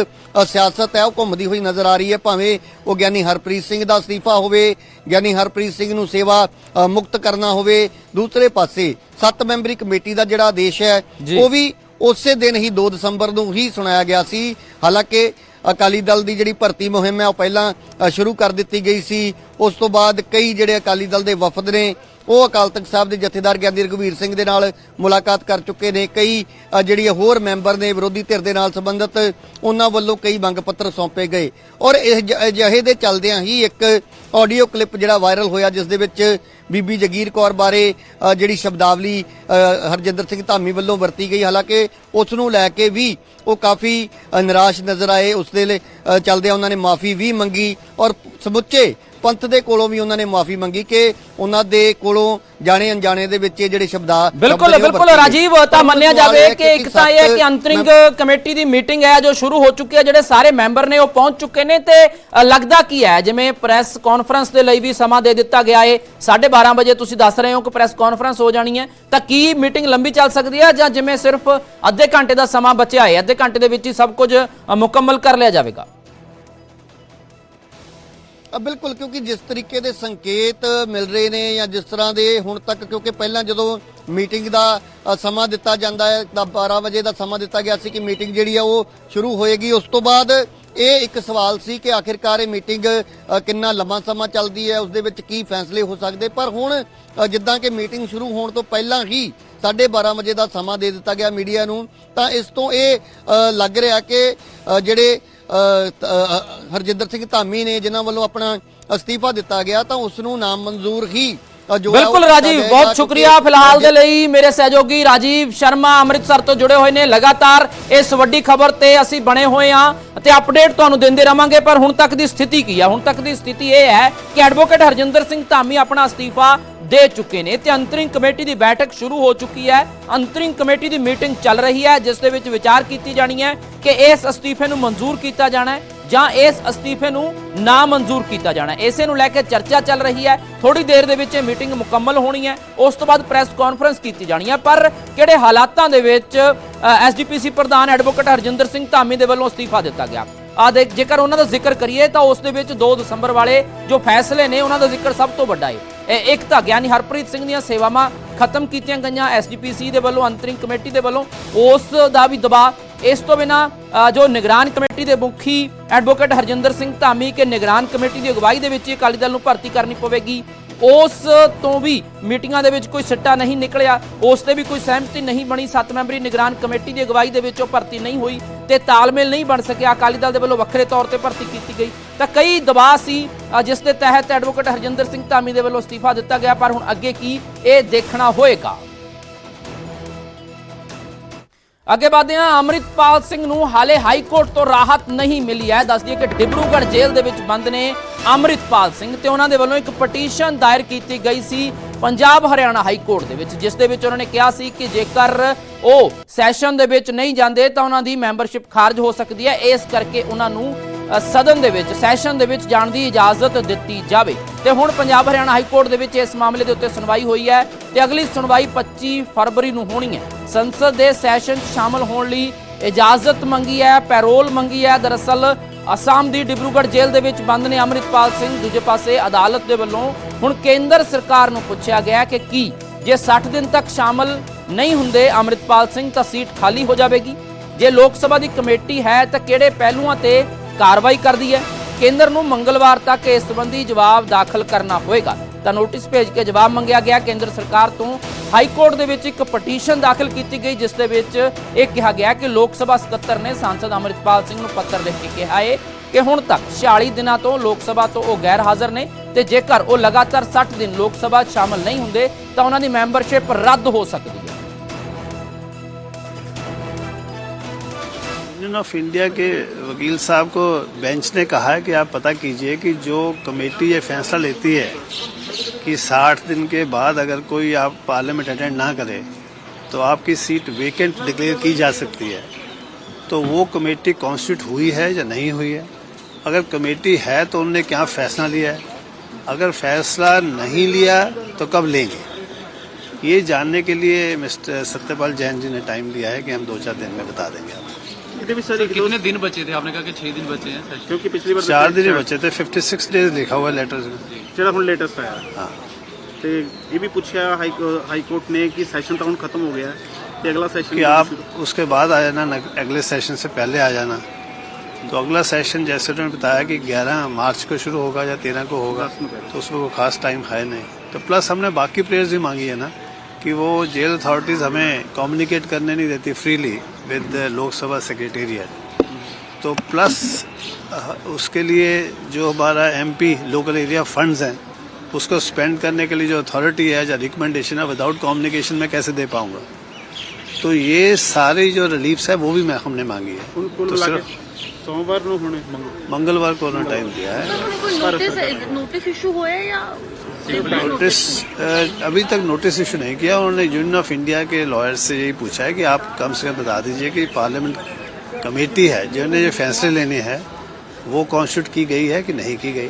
ਸਿਆਸਤ ਹੈ ਉਹ ਘੁੰਮਦੀ ਹੋਈ ਨਜ਼ਰ ਆ ਰਹੀ ਹੈ। ਭਾਵੇਂ ਉਹ ਗਿਆਨੀ ਹਰਪ੍ਰੀਤ ਸਿੰਘ ਦਾ ਅਸਤੀਫਾ ਹੋਵੇ ਗਿਆਨੀ ਹਰਪ੍ਰੀਤ ਸਿੰਘ ਨੂੰ ਸੇਵਾ ਮੁਕਤ ਕਰਨਾ ਹੋਵੇ। ਦੂਸਰੇ ਪਾਸੇ ਸੱਤ ਮੈਂਬਰੀ ਕਮੇਟੀ ਦਾ ਜਿਹੜਾ ਆਦੇਸ਼ ਹੈ। ਉਹ ਵੀ ਉਸੇ ਦਿਨ ਹੀ 2 ਦਸੰਬਰ ਨੂੰ ਹੀ ਸੁਣਾਇਆ ਗਿਆ ਸੀ। ਹਾਲਾਂਕਿ ਅਕਾਲੀ ਦਲ ਦੀ ਜਿਹੜੀ ਭਰਤੀ ਮੁਹਿੰਮ ਹੈ ਉਹ ਪਹਿਲਾਂ ਸ਼ੁਰੂ ਕਰ ਦਿੱਤੀ ਗਈ ਸੀ। ਉਸ ਤੋਂ ਬਾਅਦ ਕਈ ਜਿਹੜੇ ਅਕਾਲੀ ਦਲ ਦੇ ਵਫਦ ਨੇ ਉਹ ਅਕਾਲ ਤਖਤ ਸਾਹਿਬ ਦੇ ਜਥੇਦਾਰ ਗਿਆਨੀ ਰਘਵੀਰ ਸਿੰਘ ਦੇ ਨਾਲ ਮੁਲਾਕਾਤ ਕਰ ਚੁੱਕੇ ਨੇ। ਕਈ ਅ, ਜਿਹੜੀ ਹੋਰ ਮੈਂਬਰ ਨੇ ਵਿਰੋਧੀ ਧਿਰ ਦੇ ਨਾਲ ਸੰਬੰਧਿਤ ਉਹਨਾਂ ਵੱਲੋਂ ਕਈ ਮੰਗ ਪੱਤਰ ਸੌਂਪੇ ਗਏ। ਔਰ ਇਹ ਜ- ਅਜਿਹੇ ਦੇ ਚੱਲਦਿਆਂ ਹੀ ਇੱਕ ਆਡੀਓ ਕਲਿੱਪ ਜਿਹੜਾ ਵਾਇਰਲ ਹੋਇਆ ਜਿਸ ਦੇ ਵਿੱਚ ਬੀਬੀ ਜਗੀਰ ਕੌਰ ਬਾਰੇ ਜਿਹੜੀ ਸ਼ਬਦਾਵਲੀ ਹਰਜਿੰਦਰ ਸਿੰਘ ਧਾਮੀ ਵੱਲੋਂ ਵਰਤੀ ਗਈ। ਹਾਲਾਂਕਿ ਉਸ ਨੂੰ ਲੈ ਕੇ ਵੀ ਉਹ ਕਾਫੀ ਨਿਰਾਸ਼ ਨਜ਼ਰ ਆਏ। ਉਸ ਦੇ ਚੱਲਦਿਆਂ ਉਹਨਾਂ ਨੇ ਮਾਫੀ ਵੀ ਮੰਗੀ ਔਰ ਸਮੁੱਚੇ ਪੰਥ ਦੇ ਕੋਲੋਂ ਵੀ ਉਹਨਾਂ ਨੇ ਮਾਫੀ ਮੰਗੀ ਕਿ ਉਹਨਾਂ ਦੇ ਕੋਲੋਂ ਜਾਣੇ ਅਣਜਾਣੇ ਦੇ ਵਿੱਚ ਇਹ ਜਿਹੜੇ ਸ਼ਬਦਾ
ਬਿਲਕੁਲ ਬਿਲਕੁਲ। ਰਾਜੀਵ ਤਾਂ ਮੰਨਿਆ ਜਾਵੇ ਕਿ ਇੱਕ ਤਾਂ ਇਹ ਹੈ ਕਿ ਅੰਤਰਿੰਗ ਕਮੇਟੀ ਦੀ ਮੀਟਿੰਗ ਹੈ ਜੋ ਸ਼ੁਰੂ ਹੋ ਚੁੱਕੀ ਹੈ ਜਿਹੜੇ ਸਾਰੇ ਮੈਂਬਰ ਨੇ ਉਹ ਪਹੁੰਚ ਚੁੱਕੇ ਨੇ ਤੇ ਲੱਗਦਾ ਕੀ ਹੈ ਜਿਵੇਂ ਪ੍ਰੈਸ ਕਾਨਫਰੰਸ ਦੇ ਲਈ ਵੀ ਸਮਾਂ ਦੇ ਦਿੱਤਾ ਗਿਆ ਹੈ 12:30 ਵਜੇ ਤੁਸੀਂ ਦੱਸ ਰਹੇ ਹੋ ਕਿ ਪ੍ਰੈਸ ਕਾਨਫਰੰਸ ਹੋ ਜਾਣੀ ਹੈ ਤਾਂ ਕੀ ਮੀਟਿੰਗ ਲੰਬੀ ਚੱਲ ਸਕਦੀ ਹੈ ਜਾਂ ਜਿਵੇਂ ਸਿਰਫ ਅੱਧੇ ਘੰਟੇ ਦਾ ਸਮਾਂ ਬਚਿਆ ਹੈ ਅੱਧੇ ਘੰਟੇ ਦੇ ਵਿੱਚ ਹੀ ਸਭ ਕੁਝ ਮੁਕੰਮਲ ਕਰ ਲਿਆ ਜਾਵੇਗਾ
ਬਿਲਕੁਲ, ਕਿਉਂਕਿ ਜਿਸ ਤਰੀਕੇ ਦੇ ਸੰਕੇਤ ਮਿਲ ਰਹੇ ਨੇ ਜਾਂ ਜਿਸ ਤਰ੍ਹਾਂ ਦੇ ਹੁਣ ਤੱਕ, ਕਿਉਂਕਿ ਪਹਿਲਾਂ ਜਦੋਂ ਮੀਟਿੰਗ ਦਾ ਸਮਾਂ ਦਿੱਤਾ ਜਾਂਦਾ ਹੈ, ਤਾਂ 12 ਵਜੇ ਦਾ ਸਮਾਂ ਦਿੱਤਾ ਗਿਆ ਸੀ ਕਿ ਮੀਟਿੰਗ ਜਿਹੜੀ ਆ ਉਹ ਸ਼ੁਰੂ ਹੋਏਗੀ। ਉਸ ਤੋਂ ਬਾਅਦ ਇਹ ਇੱਕ ਸਵਾਲ ਸੀ ਕਿ ਆਖਿਰਕਾਰ ਇਹ ਮੀਟਿੰਗ ਕਿੰਨਾ ਲੰਮਾ ਸਮਾਂ ਚੱਲਦੀ ਹੈ, ਉਸ ਦੇ ਵਿੱਚ ਕੀ ਫੈਸਲੇ ਹੋ ਸਕਦੇ? ਪਰ ਹੁਣ ਜਿੱਦਾਂ ਕਿ ਮੀਟਿੰਗ ਸ਼ੁਰੂ ਹੋਣ ਤੋਂ ਪਹਿਲਾਂ ਹੀ 12:30 ਵਜੇ ਦਾ ਸਮਾਂ ਦੇ ਦਿੱਤਾ ਗਿਆ ਮੀਡੀਆ ਨੂੰ, ਤਾਂ ਇਸ ਤੋਂ ਇਹ ਲੱਗ ਰਿਹਾ ਕਿ ਜਿਹੜੇ ਹਰਜਿੰਦਰ ਸਿੰਘ ਧਾਮੀ ਨੇ ਜਿਨ੍ਹਾਂ ਵੱਲੋਂ ਆਪਣਾ ਅਸਤੀਫਾ ਦਿੱਤਾ ਗਿਆ ਤਾਂ ਉਸ ਨੂੰ ਨਾਮ ਮਨਜ਼ੂਰ ਹੀ
ਬਿਲਕੁਲ ਰਾਜੀਵ ਬਹੁਤ ਸ਼ੁਕਰੀਆ ਫਿਲਹਾਲ ਦੇ ਲਈ ਮੇਰੇ ਸਹਿਯੋਗੀ ਰਾਜੀਵ ਸ਼ਰਮਾ ਅੰਮ੍ਰਿਤਸਰ ਤੋਂ ਜੁੜੇ ਹੋਏ ਨੇ। ਲਗਾਤਾਰ ਇਸ ਵੱਡੀ ਖਬਰ ਤੇ ਅਸੀਂ ਬਣੇ ਹੋਏ ਹਾਂ ਅਤੇ ਅਪਡੇਟ ਤੁਹਾਨੂੰ ਦਿੰਦੇ ਰਵਾਂਗੇ ਪਰ ਹੁਣ ਤੱਕ ਦੀ ਸਥਿਤੀ ਕੀ ਹੈ ਹੁਣ ਤੱਕ ਦੀ ਸਥਿਤੀ ਇਹ ਹੈ ਕਿ ਐਡਵੋਕੇਟ ਹਰਜਿੰਦਰ ਸਿੰਘ ਧਾਮੀ ਆਪਣਾ ਅਸਤੀਫਾ ਦੇ ਚੁੱਕੇ ਨੇ ਤੇ ਅੰਤਰਿੰਗ ਕਮੇਟੀ ਦੀ ਬੈਠਕ ਸ਼ੁਰੂ ਹੋ ਚੁੱਕੀ ਹੈ। ਅੰਤਰਿੰਗ ਕਮੇਟੀ ਦੀ ਮੀਟਿੰਗ ਚੱਲ ਰਹੀ ਹੈ, ਜਿਸ ਦੇ ਵਿੱਚ ਵਿਚਾਰ ਕੀਤੀ ਜਾਣੀ ਹੈ ਕਿ ਇਸ ਅਸਤੀਫੇ ਨੂੰ ਮਨਜ਼ੂਰ ਕੀਤਾ ਜਾਣਾ ਹੈ ਜਾਂ ਇਸ ਅਸਤੀਫੇ ਨੂੰ ਨਾ ਮਨਜ਼ੂਰ ਕੀਤਾ ਜਾਣਾ ਇਸੇ ਨੂੰ ਲੈ ਕੇ ਚਰਚਾ ਚੱਲ ਰਹੀ ਹੈ। ਥੋੜੀ ਦੇਰ ਦੇ ਵਿੱਚ ਇਹ ਮੀਟਿੰਗ ਮੁਕੰਮਲ ਹੋਣੀ ਹੈ। ਉਸ ਤੋਂ ਬਾਅਦ ਪ੍ਰੈਸ ਕਾਨਫਰੰਸ ਕੀਤੀ ਜਾਣੀ ਹੈ। ਪਰ ਕਿਹੜੇ ਹਾਲਾਤਾਂ ਦੇ ਵਿੱਚ ਐਸਜੀਪੀਸੀ ਪ੍ਰਧਾਨ ਐਡਵੋਕੇਟ ਹਰਜਿੰਦਰ ਸਿੰਘ ਧਾਮੀ ਦੇ ਵੱਲੋਂ ਅਸਤੀਫਾ ਦਿੱਤਾ ਗਿਆ? ਆ ਦੇ ਜੇਕਰ ਉਹਨਾਂ ਦਾ ਜ਼ਿਕਰ ਕਰੀਏ ਤਾਂ ਉਸ ਦੇ ਵਿੱਚ 2 ਦਸੰਬਰ ਵਾਲੇ ਜੋ ਫੈਸਲੇ ਨੇ, ਉਹਨਾਂ ਦਾ ਜ਼ਿਕਰ ਸਭ ਤੋਂ ਵੱਡਾ ਹੈ ਇੱਕ ਤਾਂ ਗਿਆਨੀ ਹਰਪ੍ਰੀਤ ਸਿੰਘ ਦੀਆਂ ਸੇਵਾਵਾਂ ਖਤਮ ਕੀਤੀਆਂ ਗਈਆਂ ਐਸਜੀਪੀਸੀ ਦੇ ਵੱਲੋਂ, ਅੰਤਰਿੰਗ ਕਮੇਟੀ ਦੇ ਵੱਲੋਂ। ਉਸ ਦਾ ਵੀ ਦਬਾਅ। ਇਸ ਤੋਂ ਬਿਨਾ ਜੋ ਨਿਗਰਾਨ ਕਮੇਟੀ ਦੇ ਮੁਖੀ ਐਡਵੋਕੇਟ ਹਰਜਿੰਦਰ ਸਿੰਘ ਧਾਮੀ ਕੇ ਨਿਗਰਾਨ ਕਮੇਟੀ ਦੀ ਅਗਵਾਈ ਦੇ ਵਿੱਚ ਹੀ ਅਕਾਲੀ ਦਲ ਨੂੰ ਭਰਤੀ ਕਰਨੀ ਪਵੇਗੀ। ਉਸ ਤੋਂ ਵੀ ਮੀਟਿੰਗਾਂ ਦੇ ਵਿੱਚ ਕੋਈ ਸਿੱਟਾ ਨਹੀਂ ਨਿਕਲਿਆ। ਉਸ ਤੇ ਵੀ ਕੋਈ ਸਹਿਮਤੀ ਨਹੀਂ ਬਣੀ। ਸੱਤ ਮੈਂਬਰੀ ਨਿਗਰਾਨ ਕਮੇਟੀ ਦੀ ਅਗਵਾਈ ਦੇ ਵਿੱਚ ਉਹ ਭਰਤੀ ਨਹੀਂ ਹੋਈ। ਤੇ ਤਾਲਮੇਲ ਨਹੀਂ ਬਣ ਸਕਿਆ। ਅਕਾਲੀ ਦਲ ਦੇ ਵੱਲੋਂ ਵੱਖਰੇ ਤੌਰ ਤੇ ਭਰਤੀ ਕੀਤੀ ਗਈ। ਤਾਂ ਕਈ ਦਬਾਅ ਸੀ ਜਿਸ ਦੇ ਤਹਿਤ ਐਡਵੋਕੇਟ ਹਰਜਿੰਦਰ ਸਿੰਘ ਧਾਮੀ ਦੇ ਵੱਲੋਂ ਅਸਤੀਫਾ ਦਿੱਤਾ ਗਿਆ, ਪਰ ਹੁਣ ਅੱਗੇ ਕੀ ਇਹ ਦੇਖਣਾ ਹੋਏਗਾ? ਅੱਗੇ ਵਧਦੇ ਹਾਂ। ਅੰਮ੍ਰਿਤਪਾਲ ਸਿੰਘ ਨੂੰ ਹਾਲੇ ਹਾਈ ਕੋਰਟ ਤੋਂ ਰਾਹਤ ਨਹੀਂ ਮਿਲੀ ਹੈ। ਦੱਸ ਦਈਏ ਕਿ ਡਿਬਰੂਗੜ੍ਹ ਜੇਲ੍ਹ ਦੇ ਵਿੱਚ ਬੰਦ ਨੇ ਅੰਮ੍ਰਿਤਪਾਲ ਸਿੰਘ ਤੇ ਉਹਨਾਂ ਦੇ ਵੱਲੋਂ ਇੱਕ ਪਟੀਸ਼ਨ ਦਾਇਰ ਕੀਤੀ ਗਈ ਸੀ ਪੰਜਾਬ ਹਰਿਆਣਾ ਹਾਈ ਕੋਰਟ ਦੇ ਵਿੱਚ, ਜਿਸ ਦੇ ਵਿੱਚ ਉਹਨਾਂ ਨੇ ਕਿਹਾ ਸੀ ਕਿ ਜੇਕਰ ਉਹ ਸੈਸ਼ਨ ਦੇ ਵਿੱਚ ਨਹੀਂ ਜਾਂਦੇ, ਤਾਂ ਉਹਨਾਂ ਦੀ ਮੈਂਬਰਸ਼ਿਪ ਖਾਰਜ ਹੋ ਸਕਦੀ ਹੈ। ਇਸ ਕਰਕੇ ਉਹਨਾਂ ਨੂੰ ਸਦਨ ਦੇ ਵਿੱਚ, ਸੈਸ਼ਨ ਦੇ ਵਿੱਚ ਜਾਣ ਦੀ ਇਜਾਜ਼ਤ ਦਿੱਤੀ ਜਾਵੇ। ਤੇ ਹੁਣ ਪੰਜਾਬ ਹਰਿਆਣਾ ਹਾਈ ਕੋਰਟ ਦੇ ਵਿੱਚ ਇਸ ਮਾਮਲੇ ਦੇ ਉੱਤੇ ਸੁਣਵਾਈ ਹੋਈ ਹੈ ਤੇ ਅਗਲੀ ਸੁਣਵਾਈ 25 ਫਰਵਰੀ ਨੂੰ ਹੋਣੀ ਹੈ। ਸੰਸਦ ਦੇ ਸੈਸ਼ਨ 'ਚ ਸ਼ਾਮਲ ਹੋਣ ਲਈ ਇਜਾਜ਼ਤ ਮੰਗੀ ਹੈ, ਪੈਰੋਲ ਮੰਗੀ ਹੈ। ਦਰਅਸਲ ਅਸਾਮ ਦੀ ਡਿਬਰੂਗੜ੍ਹ ਜੇਲ੍ਹ ਦੇ ਵਿੱਚ ਬੰਦ ਨੇ ਅੰਮ੍ਰਿਤਪਾਲ ਸਿੰਘ। ਦੂਜੇ ਪਾਸੇ ਅਦਾਲਤ ਦੇ ਵੱਲੋਂ ਹੁਣ ਕੇਂਦਰ ਸਰਕਾਰ ਨੂੰ ਪੁੱਛਿਆ ਗਿਆ ਕਿ ਕੀ, ਜੇ 60 ਦਿਨ ਤੱਕ ਸ਼ਾਮਲ ਨਹੀਂ ਹੁੰਦੇ ਅੰਮ੍ਰਿਤਪਾਲ ਸਿੰਘ ਤਾਂ ਸੀਟ ਖਾਲੀ ਹੋ ਜਾਵੇਗੀ। ਜੇ ਲੋਕ ਸਭਾ ਦੀ ਕਮੇਟੀ ਹੈ ਤਾਂ ਕਿਹੜੇ ਪਹਿਲੂਆਂ ਤੇ ਕਾਰਵਾਈ ਕਰਦੀ ਹੈ? ਕੇਂਦਰ ਨੂੰ ਮੰਗਲਵਾਰ ਤੱਕ ਇਸ ਸੰਬੰਧੀ ਜਵਾਬ ਦਾਖਲ ਕਰਨਾ ਹੋਵੇਗਾ। ਤਾਂ ਨੋਟਿਸ ਭੇਜ ਕੇ ਜਵਾਬ ਮੰਗਿਆ ਗਿਆ। ਕੇਂਦਰ ਸਰਕਾਰ ਤੋਂ ਹਾਈ ਕੋਰਟ ਦੇ ਵਿੱਚ ਇੱਕ ਪਟੀਸ਼ਨ ਦਾਖਲ ਕੀਤੀ ਗਈ, ਜਿਸ ਦੇ ਵਿੱਚ ਇਹ ਕਿਹਾ ਗਿਆ ਕਿ ਲੋਕ ਸਭਾ ਸਕੱਤਰ ਨੇ ਸਾਂਸਦ ਅੰਮ੍ਰਿਤਪਾਲ ਸਿੰਘ ਨੂੰ ਪੱਤਰ ਲਿਖ ਕੇ ਕਿਹਾ ਹੈ ਕਿ ਹੁਣ ਤੱਕ 46 ਦਿਨਾਂ ਤੋਂ ਲੋਕ ਸਭਾ ਤੋਂ ਉਹ ਗੈਰ ਹਾਜ਼ਰ ਨੇ ਤੇ ਜੇਕਰ ਉਹ ਲਗਾਤਾਰ 60 ਦਿਨ ਲੋਕ ਸਭਾ ਸ਼ਾਮਲ ਨਹੀਂ ਹੁੰਦੇ, ਤਾਂ ਉਹਨਾਂ ਦੀ ਮੈਂਬਰਸ਼ਿਪ ਰੱਦ ਹੋ ਸਕਦੀ ਹੈ।
यूनियन ऑफ़ इंडिया के वकील साहब को बेंच ने कहा है कि आप पता कीजिए कि जो कमेटी ये फैसला लेती है कि 60 दिन के बाद अगर कोई आप पार्लियामेंट अटेंड ना करे तो आपकी सीट वेकेंट डिक्लेयर की जा सकती है। तो वो कमेटी कॉन्स्टिट्यूट हुई है या नहीं हुई है? अगर कमेटी है तो उन्होंने क्या फैसला लिया है? अगर फैसला नहीं लिया तो कब लेंगे? ये जानने के लिए मिस्टर सत्यपाल जैन जी ने टाइम दिया है कि हम दो चार दिन में बता देंगे
कितने भी
सर कितने दिन बचे थे? आपने कहा कि छह दिन बचे हैं
क्योंकि पिछली बार
चार दिन बचे थे फिफ्टी सिक्स डेज़ लिखा हुआ लेटर
चलो हम लेटेस्ट आया तो ये भी पूछा हाई हाईकोर्ट ने कि सेशन तो खत्म हो गया है अगला सेशन
कि आप उसके बाद आ जाना अगले सेशन से पहले आ जाना। तो अगला सेशन जैसे उन्होंने बताया कि 11 मार्च को शुरू होगा या 13 को होगा तो उसमें वो खास टाइम है नहीं। तो प्लस हमने बाकी प्लेयर्स भी मांगी है ना कि वो जेल अथॉरिटीज़ हमें कम्युनिकेट करने नहीं देती freely विद लोकसभा सेक्रेटेरिएट तो प्लस अ, उसके लिए जो हमारा एमपी लोकल एरिया फंड्स हैं उसको स्पेंड करने के लिए जो अथॉरिटी है या रिकमेंडेशन है विदाउट कम्युनिकेशन में कैसे दे पाऊंगा तो ये सारी जो रिलीफ्स है वो भी मैं हमने मांगी है
ਹੁਣ ਕੁੱਲ
तो
ਮਿਲਾ
सिर्फ
ਕੇ ਸੋਮਵਾਰ ਨੂੰ ਹੁਣ ਮੰਗੋ
मंगलवार को उन्होंने टाइम दिया है
कोई नोटिस नोटिस इशू हुआ है या सिर्फ
नोटिस अ, अभी तक नोटिस इशू नहीं किया उन्होंने यूनियन ऑफ इंडिया के लॉयर से यही पूछा है कि आप कम से कम बता दीजिए कि पार्लियामेंट कमेटी है जिन्होंने ये फैसले लेने हैं वो कॉन्स्टिट्यूट की गई है कि नहीं की गई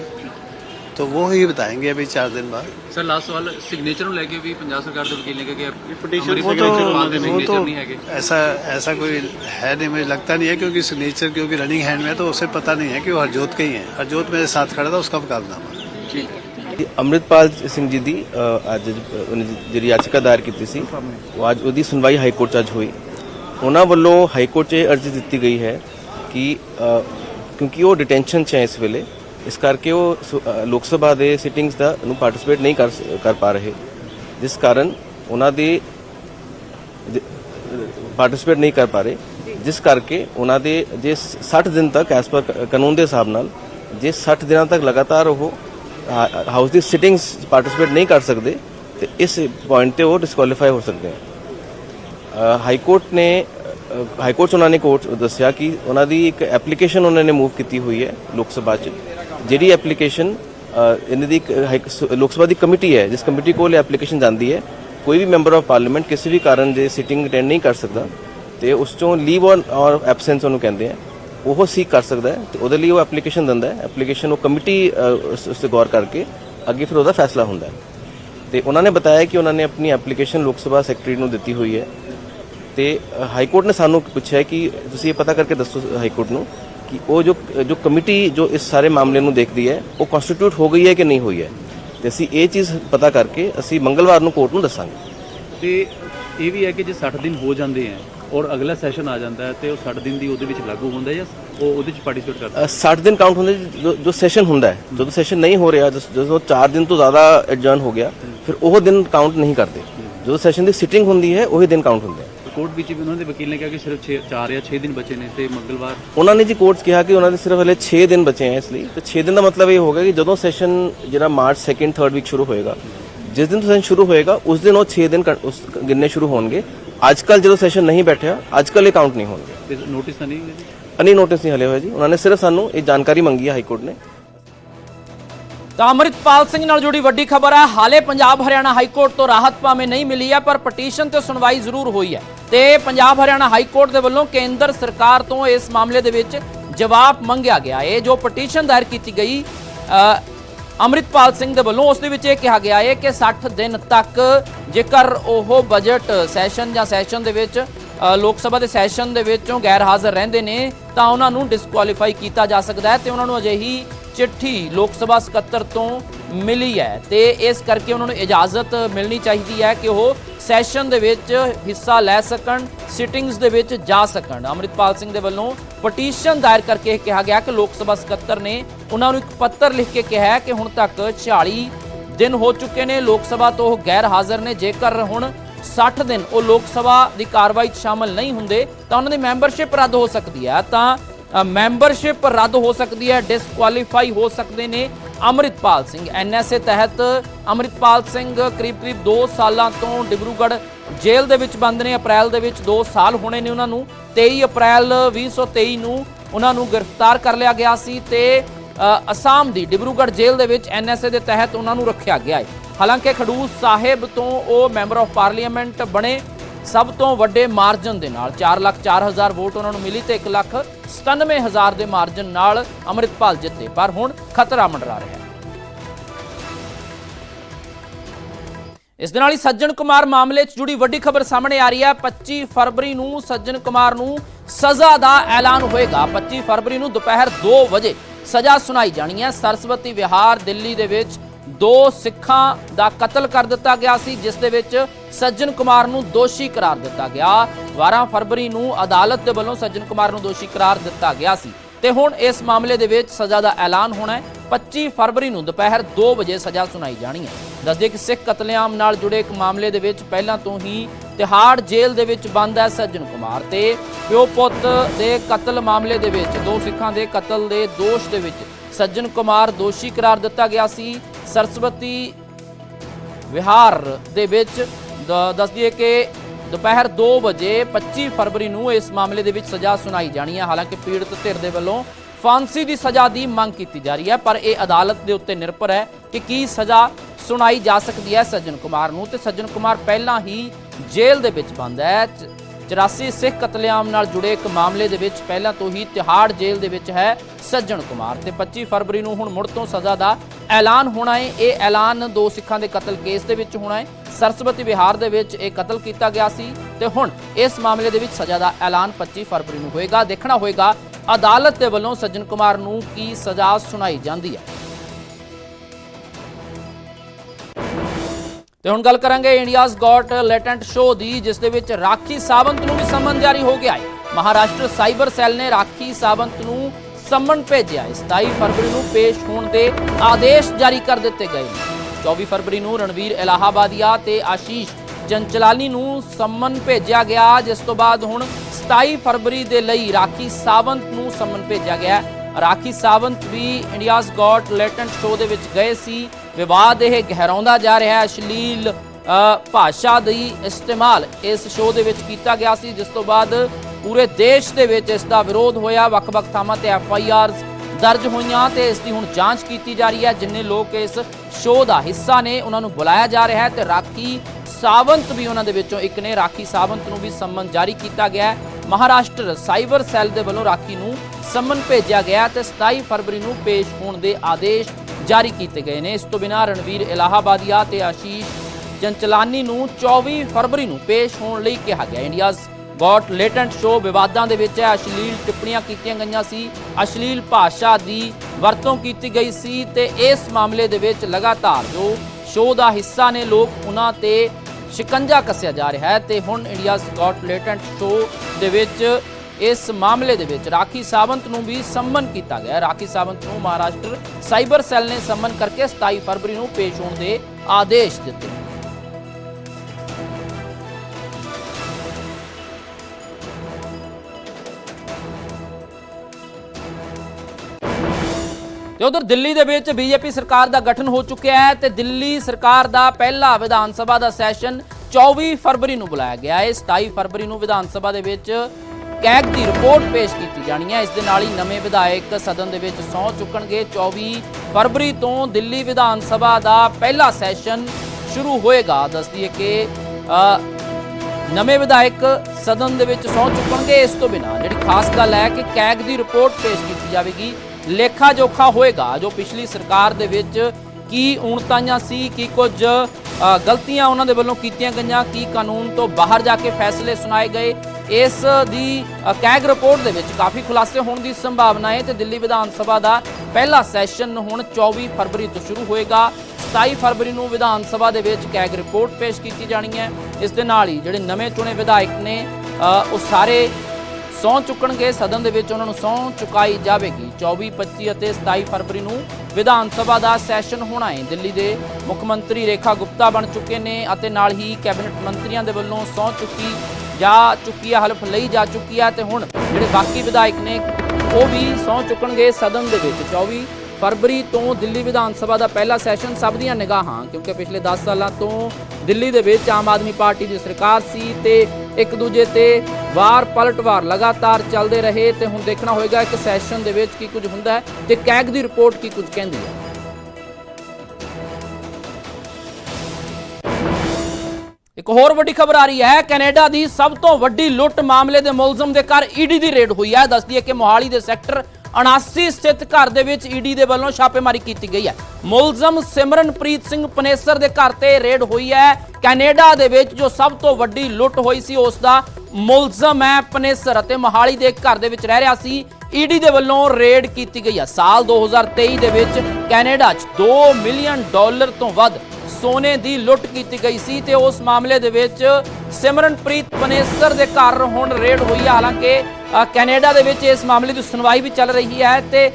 तो वो ही बताएंगे अभी चार दिन बाद
ਸਰ ਲਾਸਟ ਸਵਾਲ ਸਿਗਨੇਚਰ ਨੂੰ ਲੈ ਕੇ ਵੀ ਪੰਜਾਬ ਸਰਕਾਰ ਦੇ ਵਕੀਲ ਨੇ ਕਿਹਾ ਕਿ
petition
वो तो
सिग्नेचर
वो
सिग्नेचर
तो
नहीं है
ऐसा ऐसा कोई है नहीं मुझे लगता नहीं है क्योंकि सिग्नेचर क्योंकि रनिंग हैंड में है तो उसे पता नहीं है कि वो हरजोत के ही है हरजोत मेरे साथ खड़ा था उसका मुकाबला
ਜੀ, ਅੰਮ੍ਰਿਤਪਾਲ ਸਿੰਘ ਜੀ ਦੀ ਅੱਜ ਜਿਹੜੀ ਯਾਚਿਕਾ ਦਾਇਰ ਕੀਤੀ ਸੀ, ਉਹ ਅੱਜ ਉਹਦੀ ਸੁਣਵਾਈ ਹਾਈ ਕੋਰਟ 'ਚ ਅੱਜ ਹੋਈ। ਉਹਨਾਂ ਵੱਲੋਂ ਹਾਈ ਕੋਰਟ 'ਚ ਇਹ ਅਰਜ਼ੀ ਦਿੱਤੀ ਗਈ ਹੈ ਕਿ ਕਿਉਂਕਿ ਉਹ ਡਿਟੈਂਸ਼ਨ 'ਚ ਹੈ ਇਸ ਵੇਲੇ, ਇਸ ਕਰਕੇ ਉਹ ਸੁ- ਲੋਕ ਸਭਾ ਦੇ ਸਿਟਿੰਗਸ ਦਾ ਨੂੰ ਪਾਰਟਿਸਿਪੇਟ ਨਹੀਂ ਕਰ ਕਰ ਪਾ ਰਹੇ। ਜਿਸ ਕਾਰਨ ਉਹਨਾਂ ਦੇ ਪਾਰਟਿਸਿਪੇਟ ਨਹੀਂ ਕਰ ਪਾ ਰਹੇ। ਜਿਸ ਕਰਕੇ ਉਹਨਾਂ ਦੇ ਜੇ 60 ਦਿਨ ਤੱਕ ਐਸ ਪਰ ਕਾਨੂੰਨ ਦੇ ਹਿਸਾਬ ਨਾਲ, ਜੇ 60 ਦਿਨਾਂ ਤੱਕ ਲਗਾਤਾਰ ਉਹ ਹਾਊਸ ਦੀ ਸਿਟਿੰਗਸ ਪਾਰਟਿਸਿਪੇਟ ਨਹੀਂ ਕਰ ਸਕਦੇ ਤੇ ਇਸ ਪੁਆਇੰਟ ਤੇ ਉਹ ਡਿਸਕੁਆਲੀਫਾਈ ਹੋ ਸਕਦੇ ਹਨ ਹਾਈ ਕੋਰਟ ਨੇ ਹਾਈ ਕੋਰਟ 'ਚ ਉਹਨਾਂ ਨੇ ਕੋਰਟ ਦੱਸਿਆ ਕਿ ਉਹਨਾਂ ਦੀ ਇੱਕ ਐਪਲੀਕੇਸ਼ਨ ਉਹਨਾਂ ਨੇ ਮੂਵ ਕੀਤੀ ਹੋਈ ਹੈ ਲੋਕ ਸਭਾ 'ਚ। ਜਿਹੜੀ ਐਪਲੀਕੇਸ਼ਨ ਇਹਨਾਂ ਦੀ ਇੱਕ ਲੋਕ ਸਭਾ ਦੀ ਕਮੇਟੀ ਹੈ, ਜਿਸ ਕਮੇਟੀ ਕੋਲ ਐਪਲੀਕੇਸ਼ਨ ਜਾਂਦੀ ਹੈ, ਕੋਈ ਵੀ ਮੈਂਬਰ ਆਫ ਪਾਰਲੀਮੈਂਟ ਕਿਸੇ ਵੀ ਕਾਰਨ ਦੇ ਸਿਟਿੰਗ ਅਟੈਂਡ ਨਹੀਂ ਕਰ ਸਕਦਾ ਤੇ ਉਸ ਚੋਂ ਲੀਵ ਔਨ ਔਰ ਐਬਸੈਂਸ ਉਹਨੂੰ ਕਹਿੰਦੇ ਆ। ਉਹ ਸੀਕ ਕਰ ਸਕਦਾ ਹੈ ਤੇ ਉਹਦੇ ਲਈ ਉਹ ਐਪਲੀਕੇਸ਼ਨ ਦਿੰਦਾ ਹੈ। ਐਪਲੀਕੇਸ਼ਨ ਉਹ ਕਮੇਟੀ ਉਸ ਤੇ ਗੌਰ ਕਰਕੇ ਅੱਗੇ ਫਿਰ ਉਹਦਾ ਫੈਸਲਾ ਹੁੰਦਾ ਹੈ। ਤੇ ਉਹਨਾਂ ਨੇ ਬਤਾਇਆ ਕਿ ਉਹਨਾਂ ਨੇ ਆਪਣੀ ਐਪਲੀਕੇਸ਼ਨ ਲੋਕ ਸਭਾ ਸੈਕਟਰੀ ਨੂੰ ਦਿੱਤੀ ਹੋਈ ਹੈ। ਤੇ ਹਾਈ ਕੋਰਟ ਨੇ ਸਾਨੂੰ ਪੁੱਛਿਆ ਕਿ ਤੁਸੀਂ ਇਹ ਪਤਾ ਕਰਕੇ ਦੱਸੋ ਹਾਈ ਕੋਰਟ ਨੂੰ ਕਿ ਉਹ ਜੋ ਜੋ ਕਮੇਟੀ ਜੋ ਇਸ ਸਾਰੇ ਮਾਮਲੇ ਨੂੰ ਦੇਖਦੀ ਹੈ, ਉਹ ਕਨਸਟੀਟਿਊਟ ਹੋ ਗਈ ਹੈ ਕਿ ਨਹੀਂ ਹੋਈ ਹੈ। ਤੇ ਅਸੀਂ ਇਹ ਚੀਜ਼ ਪਤਾ ਕਰਕੇ ਅਸੀਂ ਮੰਗਲਵਾਰ ਨੂੰ ਕੋਰਟ ਨੂੰ ਦੱਸਾਂਗੇ।
ਤੇ ਇਹ ਵੀ ਹੈ ਕਿ ਜੇ 60 ਦਿਨ ਹੋ ਜਾਂਦੇ ਆ
ਔਰ ਅਗਲਾ ਸੈਸ਼ਨ ਆ ਜਾਂਦਾ ਹੈ ਤੇ ਉਹ 60 ਦਿਨ ਦੀ ਉਹਦੇ ਵਿੱਚ ਲਾਗੂ ਹੁੰਦਾ ਹੈ ਜਾਂ ਉਹ ਉਹਦੇ ਵਿੱਚ ਪਾਰਟਿਸਿਪੇਟ ਕਰਦਾ
ਅ, 60 ਦਿਨ ਕਾਊਂਟ ਹੁੰਦੇ ਜੀ, ਜੋ- ਸੈਸ਼ਨ ਹੁੰਦਾ ਹੈ। ਜਦੋਂ ਸੈਸ਼ਨ ਨਹੀਂ ਹੋ ਰਿਹਾ ਜਦੋਂ 4 ਦਿਨ ਤੋਂ ਜ਼ਿਆਦਾ ਐਡਜਰਨ ਹੋ ਗਿਆ ਫਿਰ ਉਹ ਦਿਨ ਕਾਊਂਟ ਨਹੀਂ ਕਰਦੇ। ਜਦੋਂ ਸੈਸ਼ਨ ਦੀ ਸਿਟਿੰਗ ਹੁੰਦੀ ਹੈ ਉਹੀ ਦਿਨ ਕਾਊਂਟ ਹੁੰਦੇ ਆ।
ਕੋਰਟ ਵਿੱਚ ਵੀ ਉਹਨਾਂ ਦੇ ਵਕੀਲ ਨੇ ਕਿਹਾ ਕਿ ਸਿਰਫ 6 4 ਜਾਂ 6 ਦਿਨ ਬਚੇ ਨੇ ਤੇ ਮੰਗਲਵਾਰ
ਉਹਨਾਂ ਨੇ ਜੀ ਕੋਰਟਸ ਕਿਹਾ ਕਿ ਉਹਨਾਂ ਦੇ ਸਿਰਫ ਹਲੇ 6 ਦਿਨ ਬਚੇ ਹੈ ਇਸ ਲਈ। ਤੇ 6 ਦਿਨ ਦਾ ਮਤਲਬ ਇਹ ਹੋਗਾ ਕਿ ਜਦੋਂ ਸੈਸ਼ਨ ਜਿਹੜਾ ਮਾਰਚ 2nd 3rd ਵੀਕ ਸ਼ੁਰੂ ਹੋਏਗਾ ਜਿਸ ਦਿਨ ਸੈਸ਼ਨ ਸ਼ੁਰੂ ਹੋਏਗਾ ਉਸ ਦਿਨ ਉਹ 6 ਦਿਨ ਕ- ਉਸ ਗਿਣਨੇ ਸ਼ੁਰੂ ਹੋਣਗੇ। ਅੱਜ ਕੱਲ ਜਦੋਂ ਸੈਸ਼ਨ ਨਹੀਂ ਬੈਠਿਆ ਅੱਜ ਕੱਲ ਇਹ ਕਾਊਂਟ ਨਹੀਂ ਹੋਣਗੇ
ਤੇ ਨੋਟਿਸ ਤਾਂ ਨਹੀਂ ਹੋਇਆ ਜੀ
ਅਨੀ ਨੋਟਿਸ ਨਹੀਂ ਹਲੇ ਹੋਇਆ ਜੀ ਉਹਨਾਂ ਨੇ ਸਿਰਫ ਸਾਨੂੰ ਇਹ ਜਾਣਕਾਰੀ ਮੰਗੀ ਹੈ ਹਾਈ ਕੋਰਟ ਨੇ
ਤਾਂ ਅੰਮ੍ਰਿਤਪਾਲ ਸਿੰਘ ਨਾਲ ਜੁੜੀ ਵੱਡੀ ਖਬਰ ਹੈ ਹਾਲੇ ਪੰਜਾਬ ਹਰਿਆਣਾ ਹਾਈ ਕੋਰਟ ਤੋਂ ਰਾਹਤ ਭਾਵੇਂ ਨਹੀਂ ਮਿਲੀ ਹੈ ਪਰ ਪਟੀਸ਼ਨ ਤੇ ਸੁਣਵਾਈ ਜ਼ਰੂਰ ਹੋਈ ਹੈ। ਤੇ ਪੰਜਾਬ ਹਰਿਆਣਾ ਹਾਈ ਕੋਰਟ ਦੇ ਵੱਲੋਂ ਕੇਂਦਰ ਸਰਕਾਰ ਤੋਂ ਇਸ ਮਾਮਲੇ ਦੇ ਵਿੱਚ ਜਵਾਬ ਮੰਗਿਆ ਗਿਆ। ਹੈ ਜੋ ਪਟੀਸ਼ਨ ਦਾਇਰ ਕੀਤੀ ਗਈ ਅ, ਅੰਮ੍ਰਿਤਪਾਲ ਸਿੰਘ ਦੇ ਵੱਲੋਂ ਉਸ ਦੇ ਵਿੱਚ ਇਹ ਕਿਹਾ ਗਿਆ ਹੈ ਕਿ 60 ਦਿਨ ਤੱਕ ਜੇਕਰ ਉਹ ਬਜਟ ਸੈਸ਼ਨ ਜਾਂ ਸੈਸ਼ਨ ਦੇ ਵਿੱਚ ਲੋਕ ਸਭਾ ਦੇ ਸੈਸ਼ਨ ਦੇ ਵਿੱਚੋਂ ਗੈਰ ਹਾਜ਼ਰ ਰਹਿੰਦੇ ਨੇ, ਤਾਂ ਉਹਨਾਂ ਨੂੰ ਡਿਸਕੁਆਲੀਫਾਈ ਕੀਤਾ ਜਾ ਸਕਦਾ ਹੈ ਤੇ ਉਹਨਾਂ ਨੂੰ ਅਜਿਹੀ ਚਿੱਠੀ ਲੋਕ ਸਭਾ ਸਕੱਤਰ ਤੋਂ ਮਿਲੀ ਹੈ ਤੇ ਇਸ ਕਰਕੇ ਉਹਨਾਂ ਨੂੰ ਇਜਾਜ਼ਤ ਮਿਲਣੀ ਚਾਹੀਦੀ ਹੈ ਕਿ ਉਹ ਸੈਸ਼ਨ ਦੇ ਵਿੱਚ ਹਿੱਸਾ ਲੈ ਸਕਣ, ਸਿਟਿੰਗਸ ਦੇ ਵਿੱਚ ਜਾ ਸਕਣ। ਅੰਮ੍ਰਿਤਪਾਲ ਸਿੰਘ ਦੇ ਵੱਲੋਂ ਪਟੀਸ਼ਨ ਦਾਇਰ ਕਰਕੇ ਇਹ ਕਿਹਾ ਗਿਆ ਕਿ ਲੋਕ ਸਭਾ ਸਕੱਤਰ ਨੇ ਉਹਨਾਂ ਨੂੰ ਇੱਕ ਪੱਤਰ ਲਿਖ ਕੇ ਕਿਹਾ ਕਿ ਹੁਣ ਤੱਕ 40 ਦਿਨ ਹੋ ਚੁੱਕੇ ਨੇ ਲੋਕ ਸਭਾ ਤੋਂ ਉਹ ਗੈਰ ਹਾਜ਼ਰ ਨੇ। ਜੇਕਰ ਹੁਣ 60 ਦਿਨ ਉਹ ਲੋਕ ਸਭਾ ਦੀ ਕਾਰਵਾਈ 'ਚ ਸ਼ਾਮਲ ਨਹੀਂ ਹੁੰਦੇ, ਤਾਂ ਉਹਨਾਂ ਦੀ ਮੈਂਬਰਸ਼ਿਪ ਰੱਦ ਹੋ ਸਕਦੀ ਹੈ। ਤਾਂ ਮੈਂਬਰਸ਼ਿਪ ਰੱਦ ਹੋ ਸਕਦੀ ਹੈ ਡਿਸਕੁਆਲੀਫਾਈ ਹੋ ਸਕਦੇ ਨੇ ਅੰਮ੍ਰਿਤਪਾਲ ਸਿੰਘ। ਐਨਐਸਏ ਤਹਿਤ ਅੰਮ੍ਰਿਤਪਾਲ ਸਿੰਘ ਕਰੀਬ ਕਰੀਬ 2 ਸਾਲਾਂ ਤੋਂ ਡਿਬਰੂਗੜ੍ਹ ਜੇਲ੍ਹ ਦੇ ਵਿੱਚ ਬੰਦ ਨੇ, ਅਪ੍ਰੈਲ ਦੇ ਵਿੱਚ 2 ਸਾਲ ਹੋਣੇ ਨੇ ਉਹਨਾਂ ਨੂੰ। 23 ਅਪ੍ਰੈਲ 2023 ਨੂੰ ਉਹਨਾਂ ਨੂੰ ਗ੍ਰਿਫਤਾਰ ਕਰ ਲਿਆ ਗਿਆ ਸੀ ਤੇ ਅਸਾਮ ਦੀ ਡਿਬਰੂਗੜ੍ਹ ਜੇਲ੍ਹ ਦੇ ਵਿੱਚ ਐਨਐਸਏ ਦੇ ਤਹਿਤ ਉਹਨਾਂ ਨੂੰ ਰੱਖਿਆ ਗਿਆ ਹੈ। ਹਾਲਾਂਕਿ ਖਡੂਰ ਸਾਹਿਬ ਤੋਂ ਉਹ ਮੈਂਬਰ ਆਫ ਪਾਰਲੀਮੈਂਟ ਬਣੇ। ਸਭ ਤੋਂ ਵੱਡੇ ਮਾਰਜਨ ਦੇ ਨਾਲ 4 ਲੱਖ 4000 ਵੋਟ ਉਹਨਾਂ ਨੂੰ ਮਿਲੀ ਤੇ 1 ਲੱਖ 97000 ਦੇ ਮਾਰਜਨ ਨਾਲ ਅੰਮ੍ਰਿਤਪਾਲ ਜਿੱਤੇ। ਪਰ ਹੁਣ ਖਤਰਾ ਮੰਡਰਾ ਰਿਹਾ ਹੈ। ਇਸ ਦੇ ਨਾਲ ਹੀ ਸੱਜਣ ਕੁਮਾਰ ਮਾਮਲੇ 'ਚ ਜੁੜੀ ਵੱਡੀ ਖਬਰ ਸਾਹਮਣੇ ਆ ਰਹੀ ਹੈ। 25 ਫਰਵਰੀ ਨੂੰ ਸੱਜਣ ਕੁਮਾਰ ਨੂੰ ਸਜ਼ਾ ਦਾ ਐਲਾਨ ਹੋਏਗਾ। 25 ਫਰਵਰੀ ਨੂੰ ਦੁਪਹਿਰ 2 ਵਜੇ ਸਜ਼ਾ ਸੁਣਾਈ ਜਾਣੀ ਹੈ। ਸਰਸਵਤੀ ਵਿਹਾਰ ਦਿੱਲੀ ਦੇ ਵਿੱਚ ਦੋ ਸਿੱਖਾਂ ਦਾ ਕਤਲ ਕਰ ਦਿੱਤਾ ਗਿਆ ਸੀ, ਜਿਸ ਦੇ ਵਿੱਚ ਸੱਜਣ ਕੁਮਾਰ ਨੂੰ ਦੋਸ਼ੀ ਕਰਾਰ ਦਿੱਤਾ ਗਿਆ। 12 ਫਰਵਰੀ ਨੂੰ ਅਦਾਲਤ ਦੇ ਵੱਲੋਂ ਸੱਜਣ ਕੁਮਾਰ ਨੂੰ ਦੋਸ਼ੀ ਕਰਾਰ ਦਿੱਤਾ ਗਿਆ ਸੀ। ਤੇ ਹੁਣ ਇਸ ਮਾਮਲੇ ਦੇ ਵਿੱਚ ਸਜ਼ਾ ਦਾ ਐਲਾਨ ਹੋਣਾ ਹੈ। 25 ਫਰਵਰੀ ਨੂੰ ਦੁਪਹਿਰ 2 ਵਜੇ ਸਜ਼ਾ ਸੁਣਾਈ ਜਾਣੀ ਹੈ। ਦੱਸਦੇ ਕਿ ਸਿੱਖ ਕਤਲੇਆਮ ਨਾਲ ਜੁੜੇ ਇੱਕ ਮਾਮਲੇ ਦੇ ਵਿੱਚ ਪਹਿਲਾਂ ਤੋਂ ਹੀ ਤਿਹਾੜ ਜੇਲ੍ਹ ਦੇ ਵਿੱਚ ਬੰਦ ਹੈ ਸੱਜਣ ਕੁਮਾਰ ਤੇ। ਪਿਓ ਪੁੱਤ ਦੇ ਕਤਲ ਮਾਮਲੇ ਦੇ ਵਿੱਚ ਦੋ ਸਿੱਖਾਂ ਦੇ ਕਤਲ ਦੇ ਦੋਸ਼ ਦੇ ਵਿੱਚ ਸੱਜਣ ਕੁਮਾਰ ਦੋਸ਼ੀ ਕਰਾਰ ਦਿੱਤਾ ਗਿਆ ਸੀ। ਸਰਸਵਤੀ ਵਿਹਾਰ ਦੇ ਵਿੱਚ ਦ- ਦੱਸ ਦਈਏ ਕਿ ਦੁਪਹਿਰ 2 ਵਜੇ 25 ਫਰਵਰੀ ਨੂੰ ਇਸ ਮਾਮਲੇ ਦੇ ਵਿੱਚ ਸਜ਼ਾ ਸੁਣਾਈ ਜਾਣੀ ਹੈ। ਹਾਲਾਂਕਿ ਪੀੜਤ ਧਿਰ ਦੇ ਵੱਲੋਂ ਫਾਂਸੀ ਦੀ ਸਜ਼ਾ ਦੀ ਮੰਗ ਕੀਤੀ ਜਾ ਰਹੀ ਹੈ, ਪਰ ਇਹ ਅਦਾਲਤ ਦੇ ਉੱਤੇ ਨਿਰਭਰ ਹੈ ਕਿ ਕੀ ਸਜ਼ਾ ਸੁਣਾਈ ਜਾ ਸਕਦੀ ਹੈ ਸੱਜਣ ਕੁਮਾਰ ਨੂੰ। ਤੇ ਸੱਜਣ ਕੁਮਾਰ ਪਹਿਲਾਂ ਹੀ ਜੇਲ੍ਹ ਦੇ ਵਿੱਚ ਬੰਦ ਹੈ। 84 ਸਿੱਖ ਕਤਲੇਆਮ ਨਾਲ ਜੁੜੇ ਇੱਕ ਮਾਮਲੇ ਦੇ ਵਿੱਚ ਪਹਿਲਾਂ ਤੋਂ ਹੀ ਤਿਹਾੜ ਜੇਲ੍ਹ ਦੇ ਵਿੱਚ ਹੈ ਸੱਜਣ ਕੁਮਾਰ ਤੇ 25 ਫਰਵਰੀ ਨੂੰ ਹੁਣ ਮੁੜ ਤੋਂ ਸਜ਼ਾ ਦਾ ਐਲਾਨ ਹੋਣਾ ਹੈ ਇਹ ਐਲਾਨ ਦੋ ਸਿੱਖਾਂ ਦੇ ਕਤਲ ਕੇਸ ਦੇ ਵਿੱਚ ਹੋਣਾ ਹੈ ਸਰਸਵਤੀ ਵਿਹਾਰ ਦੇ ਵਿੱਚ ਇਹ ਕਤਲ ਕੀਤਾ ਗਿਆ ਸੀ ਤੇ ਹੁਣ ਇਸ ਮਾਮਲੇ ਦੇ ਵਿੱਚ ਸਜ਼ਾ ਦਾ ਐਲਾਨ 25 ਫਰਵਰੀ ਨੂੰ ਹੋਏਗਾ। ਦੇਖਣਾ ਹੋਏਗਾ ਅਦਾਲਤ ਦੇ ਵੱਲੋਂ ਸੱਜਣ ਕੁਮਾਰ ਨੂੰ ਕੀ ਸਜ਼ਾ ਸੁਣਾਈ ਜਾਂਦੀ ਹੈ। ਤੇ ਹੁਣ ਗੱਲ ਕਰਾਂਗੇ ਇੰਡੀਆਜ਼ ਗॉट ਲੈਟੈਂਟ ਸ਼ੋਅ ਦੀ, ਜਿਸ ਦੇ ਵਿੱਚ ਰਾਖੀ ਸਾਵੰਤ ਨੂੰ ਵੀ ਸੰਮਨ ਜਾਰੀ ਹੋ ਗਿਆ ਹੈ। ਮਹਾਰਾਸ਼ਟਰ ਸਾਈਬਰ ਸੈੱਲ ਨੇ ਰਾਖੀ ਸਾਵੰਤ ਨੂੰ ਸੰਮਨ ਭੇਜਿਆ ਹੈ। 27 ਫਰਵਰੀ ਨੂੰ ਪੇਸ਼ ਹੋਣ ਦੇ ਆਦੇਸ਼ ਜਾਰੀ ਕਰ ਦਿੱਤੇ ਗਏ ਨੇ। 24 ਫਰਵਰੀ ਨੂੰ ਰਣਵੀਰ ਇਲਾਹਾਬਾਦੀਆ ਤੇ ਆਸ਼ੀਸ਼ ਚੰਚਲਾਨੀ ਨੂੰ ਸੰਮਨ ਭੇਜਿਆ ਗਿਆ, ਜਿਸ ਤੋਂ ਬਾਅਦ ਹੁਣ 27 ਫਰਵਰੀ ਦੇ ਲਈ ਰਾਖੀ ਸਾਵੰਤ ਨੂੰ ਸੰਮਨ ਭੇਜਿਆ ਗਿਆ ਰਾਖੀ ਸਾਵੰਤ ਵੀ ਇੰਡੀਆਜ਼ ਗॉट ਲੈਟੈਂਟ ਸ਼ੋਅ ਦੇ ਵਿੱਚ ਗਏ ਸੀ। ਵਿਵਾਦ ਇਹ ਗਹਿਰਾਉਂਦਾ ਜਾ ਰਿਹਾ ਹੈ, ਅਸ਼ਲੀਲ ਭਾਸ਼ਾ ਦੀ ਇਸਤੇਮਾਲ ਇਸ ਸ਼ੋਅ ਦੇ ਵਿੱਚ ਕੀਤਾ ਗਿਆ ਸੀ, ਜਿਸ ਤੋਂ ਬਾਅਦ ਪੂਰੇ ਦੇਸ਼ ਦੇ ਵਿੱਚ ਇਸ ਦਾ ਵਿਰੋਧ ਹੋਇਆ। ਵੱਖ-ਵੱਖ ਥਾਵਾਂ ਤੇ ਐਫ ਆਈ ਆਰ ਦਰਜ ਹੋਈਆਂ ਤੇ ਇਸ ਦੀ ਹੁਣ ਜਾਂਚ ਕੀਤੀ ਜਾ ਰਹੀ ਹੈ। ਜਿੰਨੇ ਲੋਕ ਇਸ ਸ਼ੋਅ ਦਾ ਹਿੱਸਾ ਨੇ, ਉਹਨਾਂ ਨੂੰ ਬੁਲਾਇਆ ਜਾ ਰਿਹਾ ਹੈ ਤੇ ਰਾਖੀ ਸਾਵੰਤ ਵੀ ਉਹਨਾਂ ਦੇ ਵਿੱਚੋਂ ਇੱਕ ਨੇ। ਰਾਖੀ ਸਾਵੰਤ ਨੂੰ ਵੀ ਸੰਮਨ ਜਾਰੀ ਕੀਤਾ ਗਿਆ ਹੈ। ਮਹਾਰਾਸ਼ਟਰ ਸਾਈਬਰ ਸੈੱਲ ਦੇ ਵੱਲੋਂ ਰਾਖੀ ਨੂੰ ਸੰਮਨ ਭੇਜਿਆ ਗਿਆ ਤੇ 27 ਫਰਵਰੀ ਨੂੰ ਪੇਸ਼ ਹੋਣ ਦੇ ਆਦੇਸ਼ ਜਾਰੀ ਕੀਤੇ ਗਏ ਨੇ। ਇਸ ਤੋਂ ਬਿਨਾਂ ਰਣਵੀਰ ਇਲਾਹਾਬਾਦੀਆ ਤੇ ਆਸ਼ੀਸ਼ ਚੰਚਲਾਨੀ ਨੂੰ 24 ਫਰਵਰੀ ਨੂੰ ਪੇਸ਼ ਹੋਣ ਲਈ ਕਿਹਾ ਗਿਆ। ਇੰਡੀਆਜ਼ ਗॉट ਲੇਟੈਂਟ ਸ਼ੋਅ ਵਿਵਾਦਾਂ ਦੇ ਵਿੱਚ ਹੈ ਅਸ਼ਲੀਲ ਟਿੱਪਣੀਆਂ ਕੀਤੀਆਂ ਗਈਆਂ ਸੀ। ਅਸ਼ਲੀਲ ਭਾਸ਼ਾ ਦੀ ਵਰਤੋਂ ਕੀਤੀ ਗਈ ਸੀ ਤੇ ਇਸ ਮਾਮਲੇ ਦੇ ਵਿੱਚ ਲਗਾਤਾਰ ਜੋ ਸ਼ੋਅ ਦਾ ਹਿੱਸਾ ਨੇ, ਲੋਕ ਉਹਨਾਂ ਤੇ ਸ਼ਿਕੰਜਾ ਕੱਸਿਆ ਜਾ ਰਿਹਾ ਹੈ ਤੇ ਹੁਣ ਇੰਡੀਆ ਗॉट ਲੇਟੈਂਟ ਸ਼ੋ ਦੇ ਵਿੱਚ ਇਸ ਮਾਮਲੇ ਦੇ ਵਿੱਚ ਰਾਖੀ ਸਾਵੰਤ ਨੂੰ ਵੀ ਸੰਮਨ ਕੀਤਾ ਗਿਆ। ਰਾਖੀ ਸਾਵੰਤ ਨੂੰ ਮਹਾਰਾਸ਼ਟਰ ਸਾਈਬਰ ਸੈੱਲ ਨੇ ਸੰਮਨ ਕਰਕੇ 27 ਫਰਵਰੀ ਨੂੰ ਪੇਸ਼ ਹੋਣ ਦੇ ਆਦੇਸ਼ ਦਿੱਤੇ। ਤੇ ਉਧਰ ਦਿੱਲੀ ਦੇ ਵਿੱਚ ਬੀਜੇਪੀ ਸਰਕਾਰ ਦਾ ਗਠਨ ਹੋ ਚੁੱਕਿਆ ਹੈ ਤੇ ਦਿੱਲੀ ਸਰਕਾਰ ਦਾ ਪਹਿਲਾ ਵਿਧਾਨ ਸਭਾ ਦਾ ਸੈਸ਼ਨ 24 ਫਰਵਰੀ ਨੂੰ ਬੁਲਾਇਆ ਗਿਆ ਹੈ। 27 ਫਰਵਰੀ ਨੂੰ ਵਿਧਾਨ ਸਭਾ ਦੇ ਵਿੱਚ ਕੈਗ ਦੀ ਰਿਪੋਰਟ ਪੇਸ਼ ਕੀਤੀ ਜਾਣੀ ਹੈ। ਇਸ ਦੇ ਨਾਲ ਹੀ ਨਵੇਂ ਵਿਧਾਇਕ ਸਦਨ ਦੇ ਵਿੱਚ ਸਹੁੰ ਚੁੱਕਣਗੇ। 24 ਫਰਵਰੀ ਤੋਂ ਦਿੱਲੀ ਵਿਧਾਨ ਸਭਾ ਦਾ ਪਹਿਲਾ ਸੈਸ਼ਨ ਸ਼ੁਰੂ ਹੋਏਗਾ। ਦੱਸਦੀਏ ਕਿ ਨਵੇਂ ਵਿਧਾਇਕ ਸਦਨ ਦੇ ਵਿੱਚ ਸਹੁੰ ਚੁੱਕਣਗੇ। ਇਸ ਤੋਂ ਬਿਨਾ ਜਿਹੜੀ ਖਾਸ ਗੱਲ ਹੈ ਕਿ ਕੈਗ ਦੀ ਰਿਪੋਰਟ ਪੇਸ਼ ਕੀਤੀ ਜਾਵੇਗੀ। ਲੇਖਾ ਜੋਖਾ ਹੋਏਗਾ ਜੋ ਪਿਛਲੀ ਸਰਕਾਰ ਦੇ ਵਿੱਚ ਕੀ ਉਣਤਾਈਆਂ ਸੀ, ਕੀ ਕੁਝ ਗਲਤੀਆਂ ਉਹਨਾਂ ਦੇ ਵੱਲੋਂ ਕੀਤੀਆਂ ਗਈਆਂ, ਕੀ ਕਾਨੂੰਨ ਤੋਂ ਬਾਹਰ ਜਾ ਕੇ ਫੈਸਲੇ ਸੁਣਾਏ ਗਏ। ਇਸ ਦੀ ਕੈਗ ਰਿਪੋਰਟ ਦੇ ਵਿੱਚ ਕਾਫੀ ਖੁਲਾਸੇ ਹੋਣ ਦੀ ਸੰਭਾਵਨਾ ਹੈ ਤੇ ਦਿੱਲੀ ਵਿਧਾਨ ਸਭਾ ਦਾ ਪਹਿਲਾ ਸੈਸ਼ਨ ਹੁਣ 24 ਫਰਵਰੀ ਤੋਂ ਸ਼ੁਰੂ ਹੋਏਗਾ। 27 ਫਰਵਰੀ ਨੂੰ ਵਿਧਾਨ ਸਭਾ ਦੇ ਵਿੱਚ ਕੈਗ ਰਿਪੋਰਟ ਪੇਸ਼ ਕੀਤੀ ਜਾਣੀ ਹੈ। ਇਸ ਦੇ ਨਾਲ ਹੀ ਜਿਹੜੇ ਨਵੇਂ ਚੁਣੇ ਵਿਧਾਇਕ ਨੇ ਉਹ ਸਾਰੇ ਸਹੁੰ ਚੁੱਕਣਗੇ। ਸਦਨ ਦੇ ਵਿੱਚ ਉਹਨਾਂ ਨੂੰ ਸਹੁੰ ਚੁਕਾਈ ਜਾਵੇਗੀ। 24 25 ਅਤੇ 27 ਫਰਵਰੀ ਨੂੰ ਵਿਧਾਨ ਸਭਾ ਦਾ ਸੈਸ਼ਨ ਹੋਣਾ ਹੈ। ਦਿੱਲੀ ਦੇ ਮੁੱਖ ਮੰਤਰੀ ਰੇਖਾ ਗੁਪਤਾ ਬਣ ਚੁੱਕੇ ਨੇ ਅਤੇ ਨਾਲ ਹੀ ਕੈਬਨਿਟ ਮੰਤਰੀਆਂ ਦੇ ਵੱਲੋਂ ਸਹੁੰ ਚੁੱਕੀ ਜਾ ਚੁੱਕੀ ਹੈ ਹਲਫ ਲਈ ਜਾ ਚੁੱਕੀ ਹੈ ਤੇ ਹੁਣ ਜਿਹੜੇ ਬਾਕੀ ਵਿਧਾਇਕ ਨੇ ਉਹ ਵੀ ਸਹੁੰ ਚੁੱਕਣਗੇ ਸਦਨ ਦੇ ਵਿੱਚ। 24 ਫਰਵਰੀ ਤੋਂ ਦਿੱਲੀ ਵਿਧਾਨ ਸਭਾ ਦਾ ਪਹਿਲਾ ਸੈਸ਼ਨ ਸਭ ਦੀਆਂ ਨਿਗਾਹਾਂ, ਕਿਉਂਕਿ ਪਿਛਲੇ 10 ਸਾਲਾਂ ਤੋਂ ਦਿੱਲੀ ਦੇ ਵਿੱਚ ਆਮ ਆਦਮੀ ਪਾਰਟੀ ਦੀ ਸਰਕਾਰ ਸੀ ਤੇ ਇੱਕ ਦੂਜੇ ਤੇ ਵਾਰ ਪਲਟਵਾਰ ਲਗਾਤਾਰ ਚੱਲਦੇ ਰਹੇ ਤੇ ਹੁਣ ਦੇਖਣਾ ਹੋਏਗਾ ਇੱਕ ਸੈਸ਼ਨ ਦੇ ਵਿੱਚ ਕੀ ਕੁਝ ਹੁੰਦਾ ਹੈ ਤੇ ਕੈਗ ਦੀ ਰਿਪੋਰਟ ਕੀ ਕੁਝ ਕਹਿੰਦੀ ਹੈ। ਇੱਕ ਹੋਰ ਵੱਡੀ ਖਬਰ ਆ ਰਹੀ ਹੈ। ਕੈਨੇਡਾ ਦੀ ਸਭ ਤੋਂ ਵੱਡੀ ਲੁੱਟ ਮਾਮਲੇ ਦੇ ਮੁਲਜ਼ਮ ਦੇ ਘਰ ਈਡੀ ਦੀ ਰੇਡ ਹੋਈ ਹੈ। ਦੱਸਦੀ ਹੈ ਕਿ ਮੋਹਾਲੀ ਦੇ ਸੈਕਟਰ 79 ਸਥਿਤ ਘਰ ਦੇ ਵਿੱਚ ਈਡੀ ਦੇ ਵੱਲੋਂ ਛਾਪੇਮਾਰੀ ਕੀਤੀ ਗਈ ਹੈ। ਮੁਲਜ਼ਮ ਸਿਮਰਨਪ੍ਰੀਤ ਸਿੰਘ ਪਨੇਸਰ ਦੇ ਘਰ ਤੇ ਰੇਡ ਹੋਈ ਹੈ। ਕੈਨੇਡਾ ਦੇ ਵਿੱਚ ਜੋ ਸਭ ਤੋਂ ਵੱਡੀ ਲੁੱਟ ਹੋਈ ਸੀ, ਉਸ ਦਾ ਮੁਲਜ਼ਮ ਹੈ ਪਨੇਸਰ ਅਤੇ ਮੋਹਾਲੀ ਦੇ ਘਰ ਦੇ ਵਿੱਚ ਰਹਿ ਰਿਹਾ ਸੀ। ਈਡੀ ਦੇ ਵੱਲੋਂ ਰੇਡ ਕੀਤੀ ਗਈ ਹੈ। ਸਾਲ 2023 ਦੇ ਵਿੱਚ ਕੈਨੇਡਾ 'ਚ 2 ਮਿਲੀਅਨ ਡਾਲਰ ਤੋਂ ਵੱਧ ਸੋਨੇ ਦੀ ਲੁੱਟ ਕੀਤੀ ਗਈ ਸੀ ਤੇ ਉਸ ਮਾਮਲੇ ਦੇ ਵਿੱਚ ਸਿਮਰਨਪ੍ਰੀਤ ਪਨੇਸਰ ਦੇ ਘਰ ਹੁਣ ਰੇਡ ਹੋਈ ਹੈ ਹਾਲਾਂਕਿ ਕੈਨੇਡਾ ਦੇ ਵਿੱਚ ਇਸ ਮਾਮਲੇ ਦੀ ਸੁਣਵਾਈ ਵੀ ਚੱਲ ਰਹੀ ਹੈ ਤੇ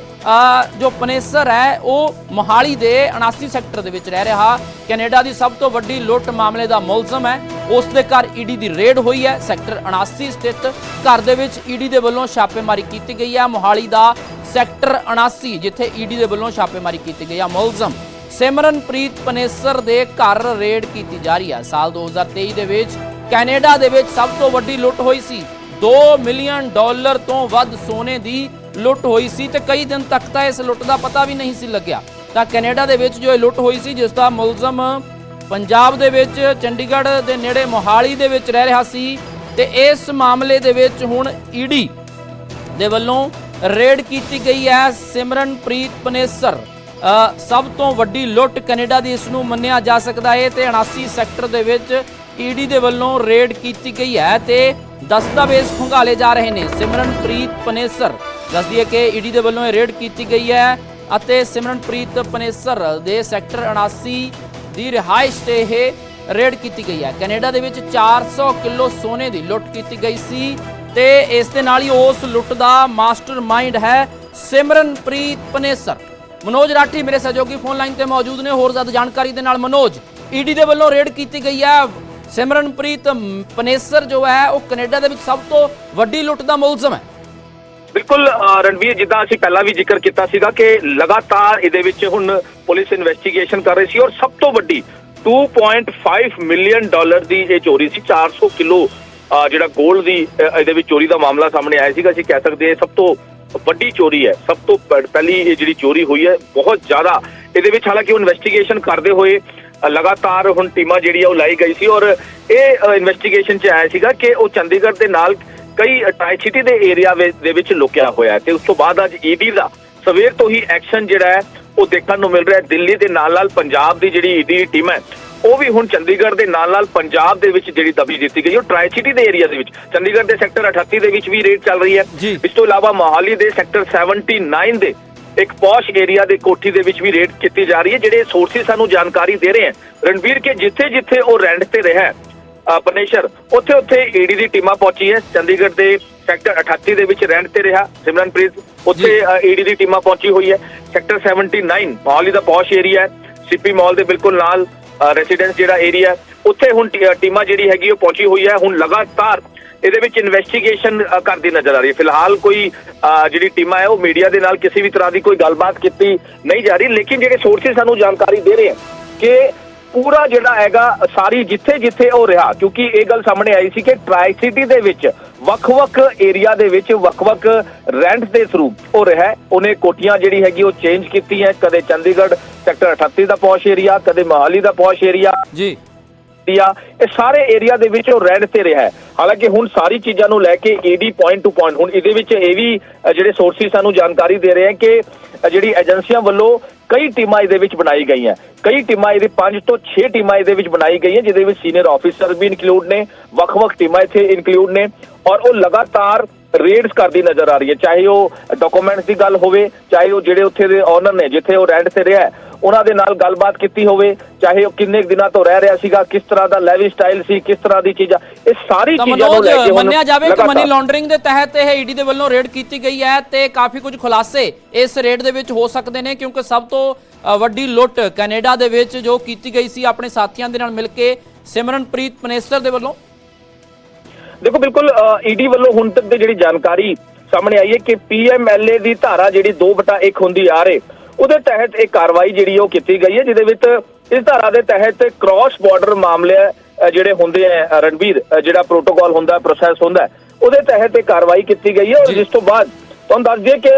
ਜੋ ਪਨੇਸਰ ਹੈ, ਉਹ ਮੋਹਾਲੀ ਦੇ 79 ਸੈਕਟਰ ਦੇ ਵਿੱਚ ਰਹਿ ਰਿਹਾ। ਕੈਨੇਡਾ ਦੀ ਸਭ ਤੋਂ ਵੱਡੀ ਲੁੱਟ ਮਾਮਲੇ ਦਾ ਮੁਲਜ਼ਮ ਹੈ। ਉਸ ਦੇ ਘਰ ਈਡੀ ਦੀ ਰੇਡ ਹੋਈ ਹੈ। ਸੈਕਟਰ 79 ਸਥਿਤ ਘਰ ਦੇ ਵਿੱਚ ਈਡੀ ਦੇ ਵੱਲੋਂ ਛਾਪੇਮਾਰੀ ਕੀਤੀ ਗਈ ਹੈ। ਮੋਹਾਲੀ ਦਾ ਸੈਕਟਰ 79 ਜਿੱਥੇ ਈਡੀ ਦੇ ਵੱਲੋਂ ਛਾਪੇਮਾਰੀ ਕੀਤੀ ਗਈ ਹੈ। ਮੁਲਜ਼ਮ ਸਿਮਰਨਪ੍ਰੀਤ ਪਨੇਸਰ ਦੇ ਘਰ ਰੇਡ ਕੀਤੀ ਜਾ ਰਹੀ ਹੈ। ਸਾਲ 2023 ਦੇ ਵਿੱਚ ਕੈਨੇਡਾ ਦੇ ਵਿੱਚ ਸਭ ਤੋਂ ਵੱਡੀ ਲੁੱਟ ਹੋਈ ਸੀ। 2 ਮਿਲੀਅਨ ਡਾਲਰ ਤੋਂ ਵੱਧ ਸੋਨੇ ਦੀ ਲੁੱਟ ਹੋਈ ਸੀ ਤੇ ਕਈ ਦਿਨ ਤੱਕ ਤਾਂ ਇਸ ਲੁੱਟ ਦਾ ਪਤਾ ਵੀ ਨਹੀਂ ਸੀ ਲੱਗਿਆ। ਤਾਂ ਕੈਨੇਡਾ ਦੇ ਵਿੱਚ ਜੋ ਇਹ ਲੁੱਟ ਹੋਈ ਸੀ, ਜਿਸ ਦਾ ਮੁਲਜ਼ਮ ਪੰਜਾਬ ਦੇ ਵਿੱਚ ਚੰਡੀਗੜ੍ਹ ਦੇ ਨੇੜੇ ਮੋਹਾਲੀ ਦੇ ਵਿੱਚ ਰਹਿ ਰਿਹਾ ਸੀ ਤੇ ਇਸ ਮਾਮਲੇ ਦੇ ਵਿੱਚ ਹੁਣ ਈਡੀ ਦੇ ਵੱਲੋਂ ਰੇਡ ਕੀਤੀ ਗਈ ਹੈ ਸਿਮਰਨਪ੍ਰੀਤ ਪਨੇਸਰ। ਸਭ ਤੋਂ ਵੱਡੀ ਲੁੱਟ ਕੈਨੇਡਾ ਦੀ ਇਸ ਨੂੰ ਮੰਨਿਆ ਜਾ ਸਕਦਾ ਹੈ ਤੇ 79 ਸੈਕਟਰ ਦੇ ਵਿੱਚ ਈਡੀ ਦੇ ਵੱਲੋਂ ਰੇਡ ਕੀਤੀ ਗਈ ਹੈ ਤੇ ਦਸਤਾਵੇਜ਼ ਖੁੰਗਾਲੇ ਜਾ ਰਹੇ ਨੇ। ਸਿਮਰਨਪ੍ਰੀਤ ਪਨੇਸਰ ਦੱਸਦੀ ਹੈ ਕਿ ਈਡੀ ਦੇ ਵੱਲੋਂ ਇਹ ਰੇਡ ਕੀਤੀ ਗਈ ਹੈ ਅਤੇ ਸਿਮਰਨਪ੍ਰੀਤ ਪਨੇਸਰ ਦੇ ਸੈਕਟਰ 79 ਦੀ ਰਿਹਾਇਸ਼ ਤੇ ਇਹ ਰੇਡ ਕੀਤੀ ਗਈ ਹੈ। ਕੈਨੇਡਾ ਦੇ ਵਿੱਚ 400 ਕਿਲੋ ਸੋਨੇ ਦੀ ਲੁੱਟ ਕੀਤੀ ਗਈ ਸੀ ਤੇ ਇਸ ਦੇ ਨਾਲ ਹੀ ਉਸ ਲੁੱਟ ਦਾ ਮਾਸਟਰਮਾਈਂਡ ਹੈ ਸਿਮਰਨਪ੍ਰੀਤ ਪਨੇਸਰ। ਮਨੋਜ ਰਾਠੀ ਮੇਰੇ ਸਹਿਯੋਗੀ ਫੋਨ ਲਾਈਨ ਤੇ ਮੌਜੂਦ ਨੇ। ਹੋਰ ਜ਼ਿਆਦਾ ਜਾਣਕਾਰੀ ਦੇ ਨਾਲ ਮਨੋਜ, ਈਡੀ ਦੇ ਵੱਲੋਂ ਰੇਡ ਕੀਤੀ ਗਈ ਹੈ। ਸਿਮਰਨਪ੍ਰੀਤ ਪਨੇਸਰ ਜੋ ਹੈ, ਉਹ ਕੈਨੇਡਾ ਦੇ ਵਿੱਚ ਸਭ ਤੋਂ ਵੱਡੀ ਲੁੱਟ ਦਾ ਮੁਲਜ਼ਮ ਹੈ।
ਬਿਲਕੁਲ ਰਣਵੀਰ, ਜਿੱਦਾਂ ਅਸੀਂ ਪਹਿਲਾਂ ਵੀ ਜ਼ਿਕਰ ਕੀਤਾ ਸੀਗਾ ਕਿ ਲਗਾਤਾਰ ਇਹਦੇ ਵਿੱਚ ਹੁਣ ਪੁਲਿਸ ਇਨਵੈਸਟੀਗੇਸ਼ਨ ਕਰ ਰਹੀ ਸੀ ਔਰ ਸਭ ਤੋਂ ਵੱਡੀ 2.5 ਮਿਲੀਅਨ ਡਾਲਰ ਦੀ ਇਹ ਚੋਰੀ ਸੀ। 400 ਕਿਲੋ ਜਿਹੜਾ 골ਡ ਦੀ ਇਹਦੇ ਵਿੱਚ ਚੋਰੀ ਦਾ ਮਾਮਲਾ ਸਾਹਮਣੇ ਆਇਆ ਸੀਗਾ। ਅਸੀਂ ਕਹਿ ਸਕਦੇ ਹਾਂ ਸਭ ਤੋਂ ਵੱਡੀ ਚੋਰੀ ਹੈ। ਸਭ ਤੋਂ ਪਹਿਲੀ ਇਹ ਜਿਹੜੀ ਚੋਰੀ ਹੋਈ ਹੈ, ਬਹੁਤ ਜ਼ਿਆਦਾ। ਇਹਦੇ ਵਿੱਚ ਹਾਲਾਂਕਿ ਉਹ ਇਨਵੈਸਟੀਗੇਸ਼ਨ ਕਰਦੇ ਹੋਏ ਲਗਾਤਾਰ ਹੁਣ ਟੀਮਾਂ ਜਿਹੜੀ ਆ ਉਹ ਲਾਈ ਗਈ ਸੀ ਔਰ ਇਹ ਇਨਵੈਸਟੀਗੇਸ਼ਨ 'ਚ ਆਇਆ ਸੀਗਾ ਕਿ ਉਹ ਚੰਡੀਗੜ੍ਹ ਦੇ ਨਾਲ ਕਈ ਟਾਈ ਸਿਟੀ ਦੇ ਏਰੀਆ ਦੇ ਵਿੱਚ ਲੁਕਿਆ ਹੋਇਆ ਹੈ ਤੇ ਉਸ ਤੋਂ ਬਾਅਦ ਅੱਜ ਈਡੀ ਦਾ ਸਵੇਰ ਤੋਂ ਹੀ ਐਕਸ਼ਨ ਜਿਹੜਾ ਹੈ, ਉਹ ਦੇਖਣ ਨੂੰ ਮਿਲ ਰਿਹਾ ਹੈ। ਦਿੱਲੀ ਦੇ ਨਾਲ ਨਾਲ ਪੰਜਾਬ ਦੀ ਜਿਹੜੀ ਈਡੀ ਟੀਮ ਹੈ ਉਹ ਵੀ ਹੁਣ ਚੰਡੀਗੜ੍ਹ ਦੇ ਨਾਲ ਨਾਲ ਪੰਜਾਬ ਦੇ ਵਿੱਚ ਜਿਹੜੀ ਦਬੀ ਦਿੱਤੀ ਗਈ ਉਹ ਟ੍ਰਾਈ ਸਿਟੀ ਦੇ ਏਰੀਆ ਦੇ ਵਿੱਚ। ਚੰਡੀਗੜ੍ਹ ਦੇ ਸੈਕਟਰ 38 ਦੇ ਵਿੱਚ ਵੀ ਰੇਡ ਚੱਲ ਰਹੀ ਹੈ। ਇਸ ਤੋਂ ਇਲਾਵਾ ਮੋਹਾਲੀ ਦੇ ਸੈਕਟਰ 79 ਦੇ ਇੱਕ ਪੌਸ਼ ਏਰੀਆ ਦੇ ਕੋਠੀ ਦੇ ਵਿੱਚ ਵੀ ਰੇਡ ਕੀਤੀ ਜਾ ਰਹੀ ਹੈ ਜਿਹੜੇ ਸੋਰਸਿਸ ਸਾਨੂੰ ਜਾਣਕਾਰੀ ਦੇ ਰਹੇ ਹਨ ਰਣਵੀਰ ਕੇ ਜਿੱਥੇ ਜਿੱਥੇ ਉਹ ਰੈਂਟ ਤੇ ਰਿਹਾ ਪਨੇਸ਼ਰ ਉੱਥੇ ਉੱਥੇ ਈਡੀ ਦੀ ਟੀਮਾਂ ਪਹੁੰਚੀ ਹੈ। ਚੰਡੀਗੜ੍ਹ ਦੇ ਸੈਕਟਰ 38 ਦੇ ਵਿੱਚ ਰੈਂਟ ਤੇ ਰਿਹਾ ਸਿਮਰਨਪ੍ਰੀਤ ਉੱਥੇ ਈਡੀ ਦੀ ਟੀਮਾਂ ਪਹੁੰਚੀ ਹੋਈ ਹੈ। ਸੈਕਟਰ 79 ਮੌਲੀ ਦਾ ਪੌਸ਼ ਏਰੀਆ ਹੈ। ਸੀਪੀ ਮਾਲ ਦੇ ਬਿਲਕੁਲ ਨਾਲ ਰੈਜ਼ੀਡੈਂਸ ਜਿਹੜਾ ਏਰੀਆ ਉੱਥੇ ਹੁਣ ਟੀਮਾਂ ਜਿਹੜੀ ਹੈਗੀ ਉਹ ਪਹੁੰਚੀ ਹੋਈ ਹੈ। ਹੁਣ ਲਗਾਤਾਰ ਇਹਦੇ ਵਿੱਚ ਇਨਵੈਸਟੀਗੇਸ਼ਨ ਕਰਦੀ ਨਜ਼ਰ ਆ ਰਹੀ ਹੈ। ਫਿਲਹਾਲ ਕੋਈ ਅ, ਜਿਹੜੀ ਟੀਮਾਂ ਹੈ ਉਹ ਮੀਡੀਆ ਦੇ ਨਾਲ ਕਿਸੇ ਵੀ ਤਰ੍ਹਾਂ ਦੀ ਕੋਈ ਗੱਲਬਾਤ ਕੀਤੀ ਨਹੀਂ ਜਾ ਰਹੀ। ਲੇਕਿਨ ਜਿਹੜੇ ਸੋਰਸਿਸ ਸਾਨੂੰ ਜਾਣਕਾਰੀ ਦੇ ਰਹੇ ਹੈ ਕਿ ਪੂਰਾ ਜਿਹੜਾ ਹੈਗਾ ਸਾਰੀ ਜਿੱਥੇ ਜਿੱਥੇ ਉਹ ਰਿਹਾ, ਕਿਉਂਕਿ ਇਹ ਗੱਲ ਸਾਹਮਣੇ ਆਈ ਸੀ ਕਿ ਟ੍ਰਾਈ ਸਿਟੀ ਦੇ ਵਿੱਚ, ਵੱਖ-ਵੱਖ ਏਰੀਆ ਦੇ ਵਿੱਚ, ਵੱਖ-ਵੱਖ ਰੈਂਟ ਦੇ ਥਰੂ ਉਹ ਰਿਹਾ ਉਹਨੇ ਕੋਟੀਆਂ ਜਿਹੜੀ ਹੈਗੀ ਉਹ ਚੇਂਜ ਕੀਤੀ ਹੈ। ਕਦੇ ਚੰਡੀਗੜ੍ਹ ਸੈਕਟਰ 38 ਦਾ ਪੌਸ਼ ਏਰੀਆ ਕਦੇ ਮੋਹਾਲੀ ਦਾ ਪੌਸ਼ ਏਰੀਆ
ਜੀ।
ਏਰੀਆ ਇਹ ਸਾਰੇ ਏਰੀਆ ਦੇ ਵਿੱਚ ਉਹ ਰੈਂਟ ਤੇ ਰਿਹਾ ਹੈ। ਹਾਲਾਂਕਿ ਹੁਣ ਸਾਰੀ ਚੀਜ਼ਾਂ ਨੂੰ ਲੈ ਕੇ ਈਡੀ ਪੁਆਇੰਟ ਟੂ ਪੁਆਇੰਟ ਹੁਣ ਇਹਦੇ ਵਿੱਚ ਇਹ ਵੀ ਜਿਹੜੇ ਸੋਰਸਿਸ ਸਾਨੂੰ ਜਾਣਕਾਰੀ ਦੇ ਰਹੇ ਹੈ ਕਿ ਜਿਹੜੀ ਏਜੰਸੀਆਂ ਵੱਲੋਂ ਕਈ ਟੀਮਾਂ ਇਹਦੇ ਵਿੱਚ ਬਣਾਈ ਗਈਆਂ। ਕਈ ਟੀਮਾਂ ਇਹਦੇ 5 ਤੋਂ 6 ਟੀਮਾਂ ਇਹਦੇ ਵਿੱਚ ਬਣਾਈ ਗਈਆਂ, ਜਿਹਦੇ ਵਿੱਚ ਸੀਨੀਅਰ ਆਫੀਸਰ ਵੀ ਇਨਕਲੂਡ ਨੇ, ਵੱਖ-ਵੱਖ ਟੀਮਾਂ ਇੱਥੇ ਇਨਕਲੂਡ ਨੇ, ਔਰ ਉਹ ਲਗਾਤਾਰ ਰੇਡਸ ਕਰਦੀ ਨਜ਼ਰ ਆ ਰਹੀ ਹੈ। ਚਾਹੇ ਉਹ ਡਾਕੂਮੈਂਟਸ ਦੀ ਗੱਲ ਹੋਵੇ, ਚਾਹੇ ਉਹ ਜਿਹੜੇ ਉੱਥੇ ਦੇ ਓਨਰ ਨੇ, ਜਿੱਥੇ ਉਹ ਰੈਂਟ ਤੇ ਰਿਹਾ ਉਹਨਾਂ ਦੇ ਨਾਲ ਗੱਲਬਾਤ ਕੀਤੀ ਹੋਵੇ ਚਾਹੇ ਉਹ ਕਿੰਨੇ ਦਿਨਾਂ ਤੋਂ ਰਹਿ ਰਿਹਾ ਸੀਗਾ ਕਿਸ ਤਰ੍ਹਾਂ ਦਾ ਲੈਵੀ ਸਟਾਈਲ ਸੀ ਕਿਸ ਤਰ੍ਹਾਂ ਦੀ ਚੀਜ਼ਾਂ ਇਹ ਸਾਰੀ ਚੀਜ਼ਾਂ ਨੂੰ ਲੈ ਕੇ
ਮੰਨਿਆ ਜਾਵੇ ਕਿ ਮਨੀ ਲਾਂਡਰਿੰਗ ਦੇ ਤਹਿਤ ਇਹ ਈਡੀ ਦੇ ਵੱਲੋਂ ਰੇਡ ਕੀਤੀ ਗਈ ਹੈ ਤੇ ਕਾਫੀ ਕੁਝ ਖੁਲਾਸੇ ਇਸ ਰੇਡ ਦੇ ਵਿੱਚ ਹੋ ਸਕਦੇ ਨੇ ਕਿਉਂਕਿ ਸਭ ਤੋਂ ਵੱਡੀ ਲੁੱਟ ਕੈਨੇਡਾ ਦੇ ਵਿੱਚ ਜੋ ਕੀਤੀ ਗਈ ਸੀ ਆਪਣੇ ਸਾਥੀਆਂ ਦੇ ਨਾਲ ਮਿਲ ਕੇ ਸਿਮਰਨਪ੍ਰੀਤ ਪਨੇਸਰ ਦੇ ਵੱਲੋਂ।
ਦੇਖੋ ਬਿਲਕੁਲ ਈਡੀ ਵੱਲੋਂ ਹੁਣ ਤੱਕ ਦੀ ਜਿਹੜੀ ਜਾਣਕਾਰੀ ਸਾਹਮਣੇ ਆਈ ਹੈ ਕਿ ਪੀਐਮਐਲਏ ਦੀ ਧਾਰਾ ਜਿਹੜੀ 2/1 ਹੁੰਦੀ ਆ ਰਹੇ ਉਹਦੇ ਤਹਿਤ ਇਹ ਕਾਰਵਾਈ ਜਿਹੜੀ ਉਹ ਕੀਤੀ ਗਈ ਹੈ ਜਿਹਦੇ ਵਿੱਚ ਇਸ ਧਾਰਾ ਦੇ ਤਹਿਤ ਕ੍ਰਾਸ ਬਾਰਡਰ ਮਾਮਲੇ ਜਿਹੜੇ ਹੁੰਦੇ ਆ ਰਣਵੀਰ ਜਿਹੜਾ ਪ੍ਰੋਟੋਕਾਲ ਹੁੰਦਾ ਪ੍ਰੋਸੈਸ ਹੁੰਦਾ ਉਹਦੇ ਤਹਿਤ ਇਹ ਕਾਰਵਾਈ ਕੀਤੀ ਗਈ ਹੈ ਔਰ ਜਿਸ ਤੋਂ ਬਾਅਦ ਤੁਹਾਨੂੰ ਦੱਸ ਦਈਏ ਕਿ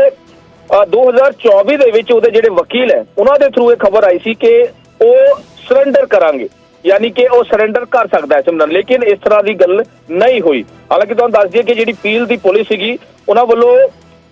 ਅ, 2024 ਦੇ ਵਿੱਚ ਉਹਦੇ ਜਿਹੜੇ ਵਕੀਲ ਹੈ ਉਹਨਾਂ ਦੇ ਥਰੂ ਇਹ ਖਬਰ ਆਈ ਸੀ ਕਿ ਉਹ ਸਰੈਂਡਰ ਕਰਾਂਗੇ ਯਾਨੀ ਕਿ ਉਹ ਸਰੈਂਡਰ ਕਰ ਸਕਦਾ ਹੈ ਸਿਮਰਨ ਲੇਕਿਨ ਇਸ ਤਰ੍ਹਾਂ ਦੀ ਗੱਲ ਨਹੀਂ ਹੋਈ। ਹਾਲਾਂਕਿ ਤੁਹਾਨੂੰ ਦੱਸ ਦਈਏ ਕਿ ਜਿਹੜੀ ਪੀਲ ਦੀ ਪੁਲਿਸ ਸੀਗੀ ਉਹਨਾਂ ਵੱਲੋਂ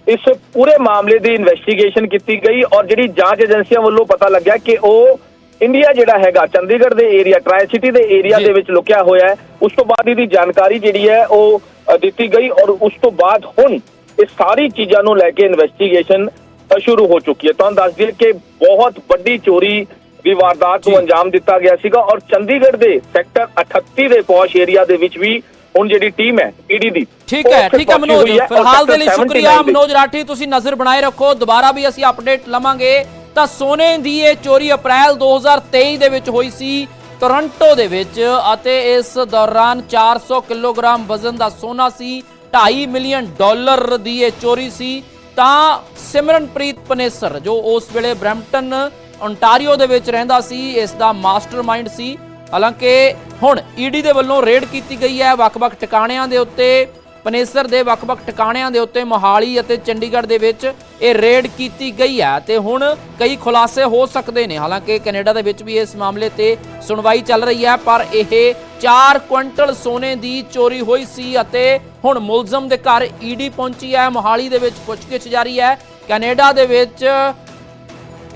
ਇਸ ਪੂਰੇ ਮਾਮਲੇ ਦੀ ਇਨਵੈਸਟੀਗੇਸ਼ਨ ਕੀਤੀ ਗਈ ਔਰ ਜਿਹੜੀ ਜਾਂਚ ਏਜੰਸੀਆਂ ਵੱਲੋਂ ਪਤਾ ਲੱਗਿਆ ਕਿ ਉਹ ਇੰਡੀਆ ਜਿਹੜਾ ਹੈਗਾ ਚੰਡੀਗੜ੍ਹ ਦੇ ਏਰੀਆ ਟ੍ਰਾਈ ਸਿਟੀ ਦੇ ਏਰੀਆ। ਦੇ ਵਿੱਚ ਲੁਕਿਆ ਹੋਇਆ ਹੈ ਉਸ ਤੋਂ ਬਾਅਦ ਇਹਦੀ ਜਾਣਕਾਰੀ ਜਿਹੜੀ ਹੈ ਉਹ ਦਿੱਤੀ ਗਈ ਔਰ ਉਸ ਤੋਂ ਬਾਅਦ ਹੁਣ ਇਹ ਸਾਰੀ ਚੀਜ਼ਾਂ ਨੂੰ ਲੈ ਕੇ ਇਨਵੈਸਟੀਗੇਸ਼ਨ ਸ਼ੁਰੂ ਹੋ ਚੁੱਕੀ ਹੈ ਤੁਹਾਨੂੰ ਦੱਸ ਦਈਏ ਕਿ ਬਹੁਤ ਵੱਡੀ ਚੋਰੀ ਦੀ ਵਾਰਦਾਤ ਨੂੰ। ਅੰਜਾਮ ਦਿੱਤਾ ਗਿਆ ਸੀਗਾ ਔਰ ਚੰਡੀਗੜ੍ਹ ਦੇ ਸੈਕਟਰ 38 ਦੇ ਪੌਸ਼ ਏਰੀਆ ਦੇ ਵਿੱਚ ਵੀ ਹੁਣ ਜਿਹੜੀ ਟੀਮ ਹੈ ਈਡੀ ਦੀ
ਠੀਕ ਹੈ ਠੀਕ ਹੈ ਮਨੋਜ। ਫਿਲਹਾਲ ਦੇ ਲਈ
79
ਸ਼ੁਕਰੀਆ ਮਨੋਜ ਰਾਠੀ ਤੁਸੀਂ ਨਜ਼ਰ ਬਣਾਏ ਰੱਖੋ। ਦੁਬਾਰਾ ਵੀ ਅਸੀਂ ਅਪਡੇਟ ਲਵਾਂਗੇ। ਤਾਂ ਸੋਨੇ ਦੀ ਇਹ ਚੋਰੀ ਅਪ੍ਰੈਲ 2023 ਦੇ ਵਿੱਚ ਹੋਈ ਸੀ ਟੋਰਾਂਟੋ ਦੇ ਵਿੱਚ ਅਤੇ ਇਸ ਦੌਰਾਨ 400 ਕਿਲੋਗ੍ਰਾਮ ਵਜ਼ਨ ਦਾ ਸੋਨਾ ਸੀ 2.5 ਮਿਲੀਅਨ ਡਾਲਰ ਦੀ ਇਹ ਚੋਰੀ ਸੀ। ਤਾਂ ਸਿਮਰਨਪ੍ਰੀਤ ਪਨੇਸਰ ਜੋ ਉਸ ਵੇਲੇ ਬ੍ਰੈਂਪਟਨ ਓਨਟਾਰੀਓ ਦੇ ਵਿੱਚ ਰਹਿੰਦਾ ਸੀ ਇਸ ਦਾ ਮਾਸਟਰਮਾਈਂਡ ਸੀ। ਹਾਲਾਂਕਿ ਹੁਣ ਈਡੀ ਦੇ ਵੱਲੋਂ ਰੇਡ ਕੀਤੀ ਗਈ ਹੈ ਵੱਖ-ਵੱਖ ਟਿਕਾਣਿਆਂ ਦੇ ਉੱਤੇ, ਪਨੇਸਰ ਦੇ ਵੱਖ-ਵੱਖ ਟਿਕਾਣਿਆਂ ਦੇ ਉੱਤੇ, ਮੋਹਾਲੀ ਅਤੇ ਚੰਡੀਗੜ੍ਹ ਦੇ ਵਿੱਚ ਇਹ ਰੇਡ ਕੀਤੀ ਗਈ ਹੈ ਤੇ ਹੁਣ ਕਈ ਖੁਲਾਸੇ ਹੋ ਸਕਦੇ ਨੇ। ਹਾਲਾਂਕਿ ਕੈਨੇਡਾ ਦੇ ਵਿੱਚ ਵੀ ਇਸ ਮਾਮਲੇ ਤੇ ਸੁਣਵਾਈ ਚੱਲ ਰਹੀ ਹੈ, ਪਰ ਇਹ 4 ਕੁਇੰਟਲ ਸੋਨੇ ਦੀ ਚੋਰੀ ਹੋਈ ਸੀ ਅਤੇ ਹੁਣ ਮੁਲਜ਼ਮ ਦੇ ਘਰ ਈਡੀ ਪਹੁੰਚੀ ਹੈ। ਮੋਹਾਲੀ ਦੇ ਵਿੱਚ ਪੁੱਛਗਿੱਛ ਜਾਰੀ ਹੈ। ਕੈਨੇਡਾ ਦੇ ਵਿੱਚ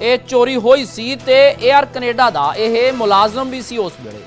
ਇਹ ਚੋਰੀ ਹੋਈ ਸੀ ਤੇ 에ਅਰ ਕੈਨੇਡਾ ਦਾ ਇਹ ਮੁਲਾਜ਼ਮ ਵੀ ਸੀ ਉਸ ਵੇਲੇ।